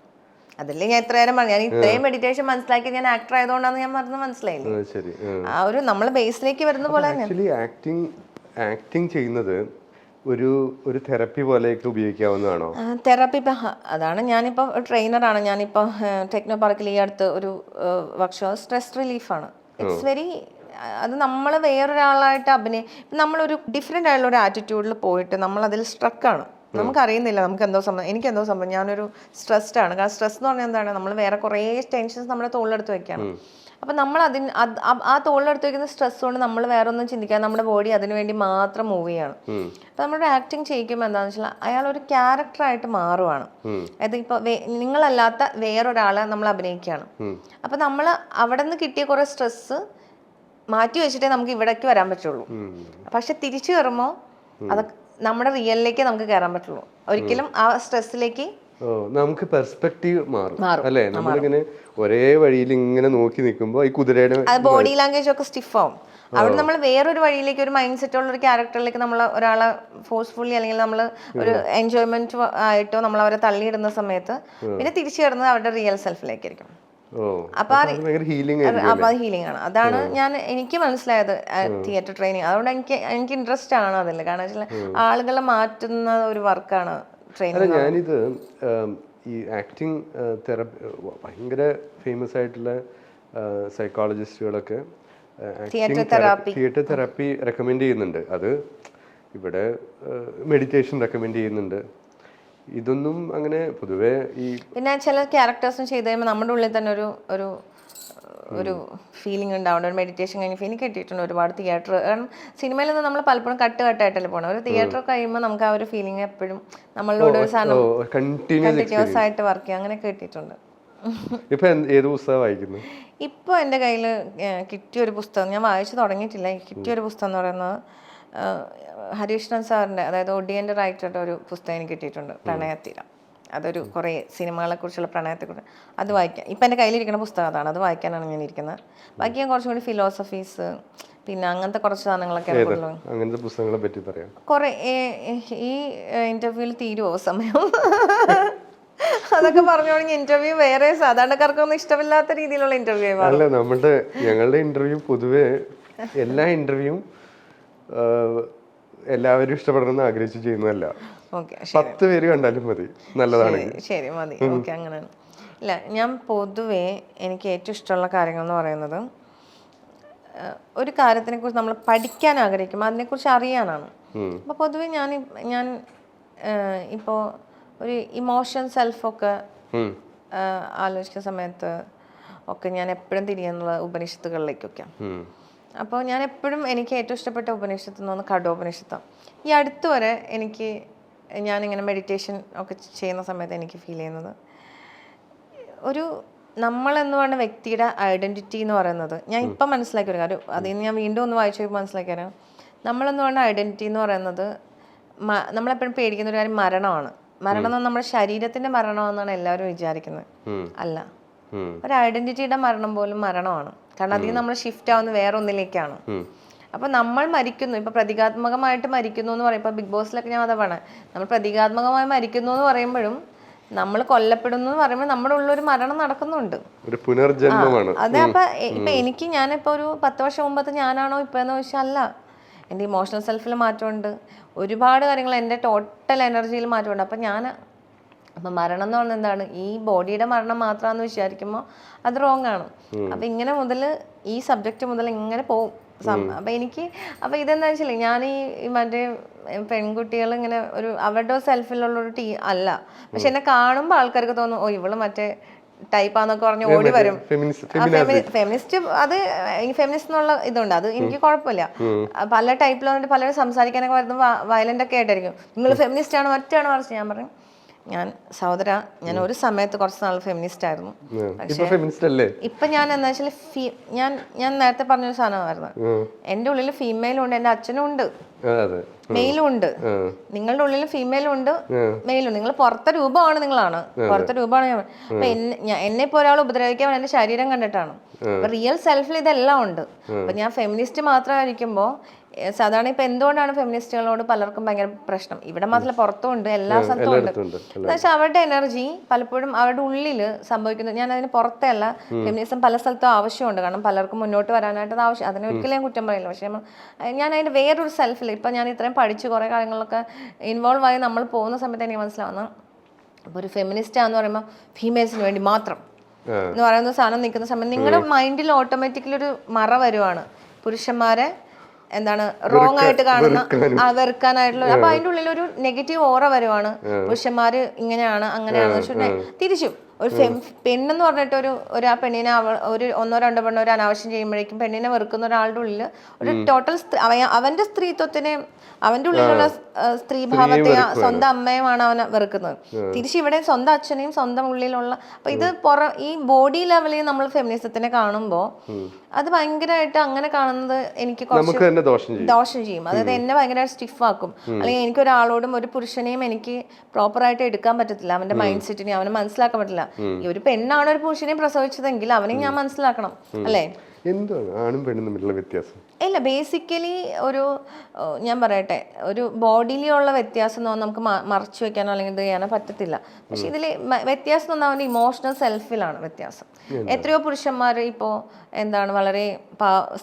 Speaker 2: അതല്ലേ ഞാൻ എത്ര നേരം പറഞ്ഞു ഞാൻ ഇത്രയും മെഡിറ്റേഷൻ മനസ്സിലാക്കി ഞാൻ ആക്ടർ ആയതുകൊണ്ടാണ് ഞാൻ പറഞ്ഞത് മനസ്സിലായില്ലേ?
Speaker 1: ആ, ശരി.
Speaker 2: ആ. ഒരു നമ്മൾ ബേസിലേക്ക് വരുന്ന പോലെ
Speaker 1: ആക്ച്വലി ആക്ടിങ് ആക്ടിങ് ചെയ്യുന്നത് ഒരു ഒരു തെറപ്പി പോലെയൊക്കെ ഉപയോഗിക്കാവുന്നതാണോ?
Speaker 2: തെറപ്പി ഇപ്പം അതാണ് ഞാനിപ്പോൾ ട്രെയിനറാണ് ഞാനിപ്പോൾ ടെക്നോ പാർക്കിൽ ഈ അടുത്ത് ഒരു വർക്ക്ഷോപ്പ് സ്ട്രെസ് റിലീഫാണ് ഇറ്റ്സ് വെരി അത് നമ്മൾ വേറൊരാളായിട്ട് അഭിനയം നമ്മളൊരു ഡിഫറെന്റ് ആയിട്ടുള്ള ഒരു ആറ്റിറ്റ്യൂഡിൽ പോയിട്ട് നമ്മൾ അതിൽ സ്ട്രക്കാണ് നമുക്കറിയുന്നില്ല നമുക്ക് എന്തോ സംഭവം എനിക്ക് എന്തോ സംഭവം. ഞാനൊരു സ്ട്രെസ്ഡ് ആണ്. കാരണം സ്ട്രെസ് എന്ന് പറഞ്ഞാൽ എന്താണ്? നമ്മൾ വേറെ കുറേ ടെൻഷൻസ് നമ്മുടെ തോളിലെടുത്ത് വെക്കുകയാണ്. അപ്പം നമ്മൾ അതിന് ആ- തോളിലെടുത്ത് വെക്കുന്ന സ്ട്രെസ് കൊണ്ട് നമ്മൾ വേറെ ഒന്നും ചിന്തിക്കാതെ നമ്മുടെ ബോഡി അതിനുവേണ്ടി മാത്രം മൂവ് ചെയ്യാണ്. അപ്പം നമ്മുടെ ആക്ടിങ് ചെയ്യിക്കുമ്പോൾ എന്താണെന്ന് വെച്ചാൽ അയാൾ ഒരു ക്യാരക്ടറായിട്ട് മാറുവാണ്. അതായത് ഇപ്പോൾ നിങ്ങളല്ലാത്ത വേറൊരാളെ നമ്മൾ അഭിനയിക്കുകയാണ്. അപ്പം നമ്മൾ അവിടെ നിന്ന് കിട്ടിയ കുറേ സ്ട്രെസ് മാറ്റി വെച്ചിട്ടേ നമുക്ക് ഇവിടേക്ക് വരാൻ പറ്റുള്ളൂ. പക്ഷെ തിരിച്ചു കയറുമ്പോൾ അത് നമ്മുടെ റിയലിലേക്ക് നമുക്ക് കയറാൻ പറ്റുള്ളൂ. ഒരിക്കലും ആ സ്ട്രെസ്സിലേക്ക്
Speaker 1: നമുക്ക് പെർസ്പെക്റ്റീവ് മാറും. അല്ലേ? നമ്മളിങ്ങനെ ഒരേ വഴിയിൽ ഇങ്ങനെ നോക്കി നിൽക്കുമ്പോൾ ഈ കുതിരയുടെ
Speaker 2: ബോഡി ലാംഗ്വേജ് ഒക്കെ സ്റ്റിഫ് ആവും അവിടെ നമ്മൾ വേറൊരു വഴിയിലേക്ക് ഒരു മൈൻഡ് സെറ്റ് ഉള്ള ഒരു ക്യാരക്ടറിലേക്ക് നമ്മൾ ഒരാളെ ഫോഴ്സ്ഫുള്ളി അല്ലെങ്കിൽ നമ്മൾ ഒരു എൻജോയ്മെന്റ് ആയിട്ടോ നമ്മൾ അവരെ തള്ളിയിടുന്ന സമയത്ത് പിന്നെ തിരിച്ചു കയറുന്നത് അവരുടെ റിയൽ സെൽഫിലേക്കായിരിക്കും അപ്പൊ
Speaker 1: അത് ഹീലിംഗ്
Speaker 2: അത് അപ്പൊ അത് ഹീലിംഗ് ആണ്. അതാണ് ഞാൻ എനിക്ക് മനസ്സിലായത് തിയേറ്റർ ട്രെയിനിങ് അതുകൊണ്ട് എനിക്ക് എനിക്ക് ഇൻട്രസ്റ്റ് ആണ് അതിൽ? കാരണം വെച്ചാൽ ആളുകളെ മാറ്റുന്ന ഒരു വർക്കാണ് ട്രെയിനിങ്
Speaker 1: ഞാനിത് ഈ ആക്ടിങ് തെറപ്പി ഭയങ്കര ഫേമസ് ആയിട്ടുള്ള സൈക്കോളജിസ്റ്റുകളൊക്കെ തിയേറ്റർ തെറാപ്പി റെക്കമെൻഡ് ചെയ്യുന്നുണ്ട്. അത് ഇവിടെ മെഡിറ്റേഷൻ റെക്കമെൻഡ് ചെയ്യുന്നുണ്ട്. ഇതൊന്നും അങ്ങനെ പൊതുവേ ഈ
Speaker 2: പിന്നെ ചില ക്യാരക്ടേഴ്സും ചെയ്ത് കഴിയുമ്പോൾ നമ്മുടെ ഉള്ളിൽ തന്നെ ഒരു ഒരു ഒരു ഫീലിംഗ് ഉണ്ടാവുന്നുണ്ട് ഒരു മെഡിറ്റേഷൻ കഴിഞ്ഞ് ഫീലിംഗ് കിട്ടിയിട്ടുണ്ട് ഒരുപാട് തിയേറ്റർ കാരണം സിനിമയിൽ നിന്ന് നമ്മൾ പലപ്പോഴും കട്ട് കട്ടായിട്ടല്ലേ പോകണം ഒരു തിയേറ്റർ കഴിയുമ്പോൾ നമുക്ക് ആ ഒരു ഫീലിംഗ് എപ്പോഴും നമ്മളിലൂടെ ഒരു സാധനം
Speaker 1: കണ്ടിന്യൂസ്
Speaker 2: ആയിട്ട് വർക്ക് ചെയ്യുക അങ്ങനെ കിട്ടിയിട്ടുണ്ട്
Speaker 1: ഇപ്പൊ ഏത് പുസ്തകം വായിക്കുന്നു?
Speaker 2: ഇപ്പോൾ എന്റെ കയ്യിൽ കിട്ടിയ ഒരു പുസ്തകം ഞാൻ വായിച്ചു തുടങ്ങിയിട്ടില്ല. കിട്ടിയ ഒരു പുസ്തകം എന്ന് പറയുന്നത് ഹരീഷ്ണൻ സാറിന്റെ അതായത് ഒഡിയന്റെ റൈറ്ററുടെ ഒരു പുസ്തകം എനിക്ക് കിട്ടിയിട്ടുണ്ട് പ്രണയത്തിര അതൊരു കുറേ സിനിമകളെ കുറിച്ചുള്ള പ്രണയത്തെക്കുറിച്ച് അത് വായിക്കാം. ഇപ്പം എന്റെ കയ്യിലിരിക്കുന്ന പുസ്തകം അതാണ് അത് വായിക്കാനാണ് ഞാൻ ഇരിക്കുന്നത്. ബാക്കി ഞാൻ കുറച്ചും കൂടി ഫിലോസഫീസ് പിന്നെ അങ്ങനത്തെ കുറച്ച് സാധനങ്ങളൊക്കെ
Speaker 1: അങ്ങനത്തെ പുസ്തകങ്ങളെ പറ്റി പറയാം.
Speaker 2: കുറെ ഈ ഇന്റർവ്യൂവിൽ തീരുവോ സമയം? അതൊക്കെ പറഞ്ഞു തുടങ്ങി ഇന്റർവ്യൂ വേറെ സാധാരണക്കാർക്കൊന്നും ഇഷ്ടമില്ലാത്ത രീതിയിലുള്ള ഇന്റർവ്യൂ
Speaker 1: അല്ല നമ്മുടെ ഞങ്ങളുടെ ഇന്റർവ്യൂ പൊതുവേ എല്ലാ ഇന്റർവ്യൂവും എല്ലാവരും ഇഷ്ടപ്പെടണമെന്ന് ആഗ്രഹിച്ച് ചെയ്യുന്നതല്ല. പത്ത് പേര് കണ്ടാലും മതി. നല്ലതാണ്
Speaker 2: ശരി മതി. ഓക്കെ അങ്ങനെയാണ്. ഇല്ല ഞാൻ പൊതുവേ എനിക്ക് ഏറ്റവും ഇഷ്ടമുള്ള കാര്യങ്ങൾ എന്ന് പറയുന്നത് ഒരു കാര്യത്തിനെ കുറിച്ച് നമ്മൾ പഠിക്കാൻ ആഗ്രഹിക്കുമ്പോൾ അതിനെക്കുറിച്ച് അറിയാനാണ്. അപ്പോൾ പൊതുവേ ഞാൻ ഞാൻ ഇപ്പോ ഒരു ഇമോഷൻ സെൽഫൊക്കെ
Speaker 1: ഒക്കെ
Speaker 2: ആലോചിക്കുന്ന സമയത്ത് ഒക്കെ ഞാൻ എപ്പോഴും തിരിയുന്നത് ഉപനിഷത്തുകളിലേക്കൊക്കെയാണ്. അപ്പോൾ ഞാൻ എപ്പോഴും എനിക്ക് ഏറ്റവും ഇഷ്ടപ്പെട്ട ഉപനിഷത്ത് എന്ന് പറഞ്ഞാൽ കഠോപനിഷത്താണ് ഈ അടുത്ത് വരെ എനിക്ക് ഞാനിങ്ങനെ മെഡിറ്റേഷൻ ഒക്കെ ചെയ്യുന്ന സമയത്ത് എനിക്ക് ഫീൽ ചെയ്യുന്നത് ഒരു നമ്മളെന്ന് പറയുന്ന വ്യക്തിയുടെ ഐഡന്റിറ്റി എന്ന് പറയുന്നത് ഞാൻ ഇപ്പം മനസ്സിലാക്കിയ ഒരു കാര്യം അതിൽ നിന്ന് ഞാൻ വീണ്ടും ഒന്ന് വായിച്ചു നോക്കുമ്പോൾ മനസ്സിലാക്കിയാൽ നമ്മളെന്ന് പറയുന്ന ഐഡന്റിറ്റി എന്ന് പറയുന്നത് മ- നമ്മളെപ്പോഴും പേടിക്കുന്ന ഒരു കാര്യം മരണമാണ്. മരണം എന്ന് നമ്മുടെ ശരീരത്തിന്റെ മരണമെന്നാണ് എല്ലാവരും വിചാരിക്കുന്നത്. അല്ല. ഒരു ഐഡന്റിറ്റിയുടെ മരണം പോലും മരണമാണ്. കാരണം അതിൽ നമ്മൾ ഷിഫ്റ്റ് ആവുന്ന വേറെ ഒന്നിലേക്കാണ്. അപ്പൊ നമ്മൾ മരിക്കുന്നു. ഇപ്പൊ പ്രതീകാത്മകമായിട്ട് മരിക്കുന്നു എന്ന് പറയുമ്പോൾ ബിഗ് ബോസിലൊക്കെ ഞാൻ അതവാണ് നമ്മൾ പ്രതീകാത്മകമായി മരിക്കുന്നു എന്ന് പറയുമ്പോഴും നമ്മൾ കൊല്ലപ്പെടുന്നു എന്ന് പറയുമ്പോൾ നമ്മുടെ ഉള്ളൊരു മരണം നടക്കുന്നുണ്ട്.
Speaker 1: ഒരു പുനർജന്മമാണ്.
Speaker 2: അതെ അപ്പൊ ഇപ്പൊ എനിക്ക് ഞാനിപ്പോ ഒരു പത്ത് വർഷം മുമ്പത്തെ ഞാനാണോ ഇപ്പൊ എന്ന് ചോദിച്ചാൽ അല്ല. എന്റെ ഇമോഷണൽ സെൽഫിൽ മാറ്റമുണ്ട്. ഒരുപാട് കാര്യങ്ങൾ എന്റെ ടോട്ടൽ എനർജിയിൽ മാറ്റമുണ്ട്. അപ്പം ഞാൻ അപ്പം മരണം എന്ന് പറഞ്ഞാൽ എന്താണ്? ഈ ബോഡിയുടെ മരണം മാത്രമാണെന്ന് വിചാരിക്കുമ്പോൾ അത് റോങ് ആണ്. അപ്പം ഇങ്ങനെ മുതൽ ഈ സബ്ജക്റ്റ് മുതൽ ഇങ്ങനെ പോകും അപ്പൊ എനിക്ക് അപ്പം ഇതെന്താ വെച്ചാൽ ഞാൻ ഈ മറ്റേ പെൺകുട്ടികൾ ഇങ്ങനെ ഒരു അവരുടെ സെൽഫിലുള്ള ഒരു ടീ അല്ല. പക്ഷെ എന്നെ കാണുമ്പോൾ ആൾക്കാർക്ക് തോന്നും ഓ ഇവൾ മറ്റേ ടൈപ്പാന്നൊക്കെ പറഞ്ഞ് ഓടി വരും.
Speaker 1: ഫെമിനിസ്റ്റ്
Speaker 2: അത് ഫെമിനിസ്റ്റ് എന്നുള്ള ഇതുണ്ട്. അത് എനിക്ക് കുഴപ്പമില്ല. പല ടൈപ്പിൽ വന്നിട്ട് പലരും സംസാരിക്കാനൊക്കെ വരുന്നത് വയലന്റ് ഒക്കെ ആയിട്ടായിരിക്കും. നിങ്ങൾ ഫെമിനിസ്റ്റ് ആണ്? മറ്റാണ് പറഞ്ഞു ഞാൻ പറയും ഞാൻ സഹോദര ഞാൻ ഒരു സമയത്ത് കുറച്ച് നാൾ ഫെമിനിസ്റ്റ് ആയിരുന്നു.
Speaker 1: അല്ലേ?
Speaker 2: ഇപ്പൊ ഞാൻ എന്താ വെച്ചാൽ ഞാൻ ഞാൻ നേരത്തെ പറഞ്ഞൊരു സാധനമായിരുന്നു. എന്റെ ഉള്ളിൽ ഫീമെയിലും ഉണ്ട് എന്റെ അച്ഛനും ഉണ്ട്. മെയിലും ഉണ്ട്. നിങ്ങളുടെ ഉള്ളിൽ ഫീമെയിലും ഉണ്ട് മെയിലും നിങ്ങൾ പുറത്തെ രൂപമാണ് നിങ്ങളാണ്. പുറത്തെ രൂപമാണ് ഞാൻ. അപ്പൊ എന്നെ ഇപ്പോൾ ഒരാൾ ഉപദ്രവിക്കാൻ എന്റെ ശരീരം കണ്ടിട്ടാണ്. റിയൽ സെൽഫിൽ ഇതെല്ലാം ഉണ്ട്. അപ്പൊ ഞാൻ ഫെമിനിസ്റ്റ് മാത്രമായിരിക്കുമ്പോൾ സാധാരണ ഇപ്പൊ എന്തുകൊണ്ടാണ് ഫെമിനിസ്റ്റുകളോട് പലർക്കും ഭയങ്കര പ്രശ്നം? ഇവിടെ മാത്രമല്ല പുറത്തും ഉണ്ട് എല്ലാ സ്ഥലത്തും ഉണ്ട് പക്ഷെ അവരുടെ എനർജി പലപ്പോഴും അവരുടെ ഉള്ളിൽ സംഭവിക്കുന്നത് ഞാൻ അതിന് പുറത്തല്ല ഫെമിനിസം പല സ്ഥലത്തും ആവശ്യമുണ്ട്. കാരണം പലർക്കും മുന്നോട്ട് വരാനായിട്ട് അത് ആവശ്യം അതിനെ ഒരിക്കലും ഞാൻ കുറ്റം പറയില്ല. പക്ഷെ ഞാൻ അതിന്റെ വേറൊരു സെൽഫിൽ ഇപ്പൊ ഞാൻ ഇത്രയും പഠിച്ചു കുറെ കാര്യങ്ങളൊക്കെ ഇൻവോൾവ് ആയി നമ്മൾ പോകുന്ന സമയത്ത് എനിക്ക് മനസ്സിലാവുന്ന അപ്പൊ ഒരു ഫെമിനിസ്റ്റ് ആണെന്ന് പറയുമ്പോൾ ഫീമെയിൽസിന് വേണ്ടി മാത്രം എന്ന് പറയുന്ന സാധനം നിൽക്കുന്ന സമയം നിങ്ങളുടെ മൈൻഡിൽ ഓട്ടോമാറ്റിക്കലി ഒരു മറ വരുവാണ്. പുരുഷന്മാരെ എന്താണ് റോങ് ആയിട്ട് കാണുന്ന ആ, വെറുക്കാനായിട്ടുള്ള അപ്പൊ അതിന്റെ ഉള്ളിൽ ഒരു നെഗറ്റീവ് ഓറ വരുവാണ്. പുരുഷന്മാര് ഇങ്ങനെയാണ് അങ്ങനെയാണ് തിരിച്ചും. ഒരു ഫെം പെണ്ണെന്ന് പറഞ്ഞിട്ട് ഒരു ഒരു ആ പെണ്ണിനെ അവ ഒരു ഒന്നോ രണ്ടോ പെണ്ണോ ഒരു അനാവശ്യം ചെയ്യുമ്പോഴേക്കും പെണ്ണിനെ വെറുക്കുന്ന ഒരാളുടെ ഉള്ളിൽ ഒരു ടോട്ടൽ അവന്റെ സ്ത്രീത്വത്തിനെ അവന്റെ ഉള്ളിലുള്ള സ്ത്രീഭാവത്തെ സ്വന്തം അമ്മയുമാണ് അവനെ വെറുക്കുന്നത്. തിരിച്ച് ഇവിടെ സ്വന്തം അച്ഛനെയും സ്വന്തം ഉള്ളിലുള്ള അപ്പൊ ഇത് പുറ ഈ ബോഡി ലെവലിൽ നമ്മൾ ഫെമിനിസത്തിനെ കാണുമ്പോൾ അത് ഭയങ്കരമായിട്ട് അങ്ങനെ കാണുന്നത് എനിക്ക് കുറച്ച്
Speaker 1: ദോഷം ചെയ്യും.
Speaker 2: അതായത് എന്നെ ഭയങ്കരമായിട്ട് സ്റ്റിഫ് ആക്കും അല്ലെങ്കിൽ എനിക്ക് ഒരാളോടും ഒരു പുരുഷനെയും എനിക്ക് പ്രോപ്പറായിട്ട് എടുക്കാൻ പറ്റത്തില്ല. അവന്റെ മൈൻഡ് സെറ്റിനെ അവനെ മനസ്സിലാക്കാൻ പറ്റില്ല ഒരു പെണ്ണാണ് ഒരു പുരുഷനെ പ്രസവിച്ചതെങ്കിൽ അവനെ ഞാൻ മനസ്സിലാക്കണം. അല്ലേ?
Speaker 1: എന്താണ്? ആണും പെണ്ണും തമ്മിലുള്ള വ്യത്യാസം?
Speaker 2: ഇല്ല ബേസിക്കലി ഒരു ഞാൻ പറയട്ടെ ഒരു ബോഡിയിലുള്ള വ്യത്യാസം എന്ന് പറഞ്ഞാൽ നമുക്ക് മറച്ചു വെക്കാനോ അല്ലെങ്കിൽ ഇത് ചെയ്യാനോ പറ്റത്തില്ല. പക്ഷെ ഇതിൽ വ്യത്യാസം എന്ന് പറഞ്ഞാൽ ഇമോഷണൽ സെൽഫിലാണ് വ്യത്യാസം. എത്രയോ പുരുഷന്മാർ ഇപ്പോൾ എന്താണ് വളരെ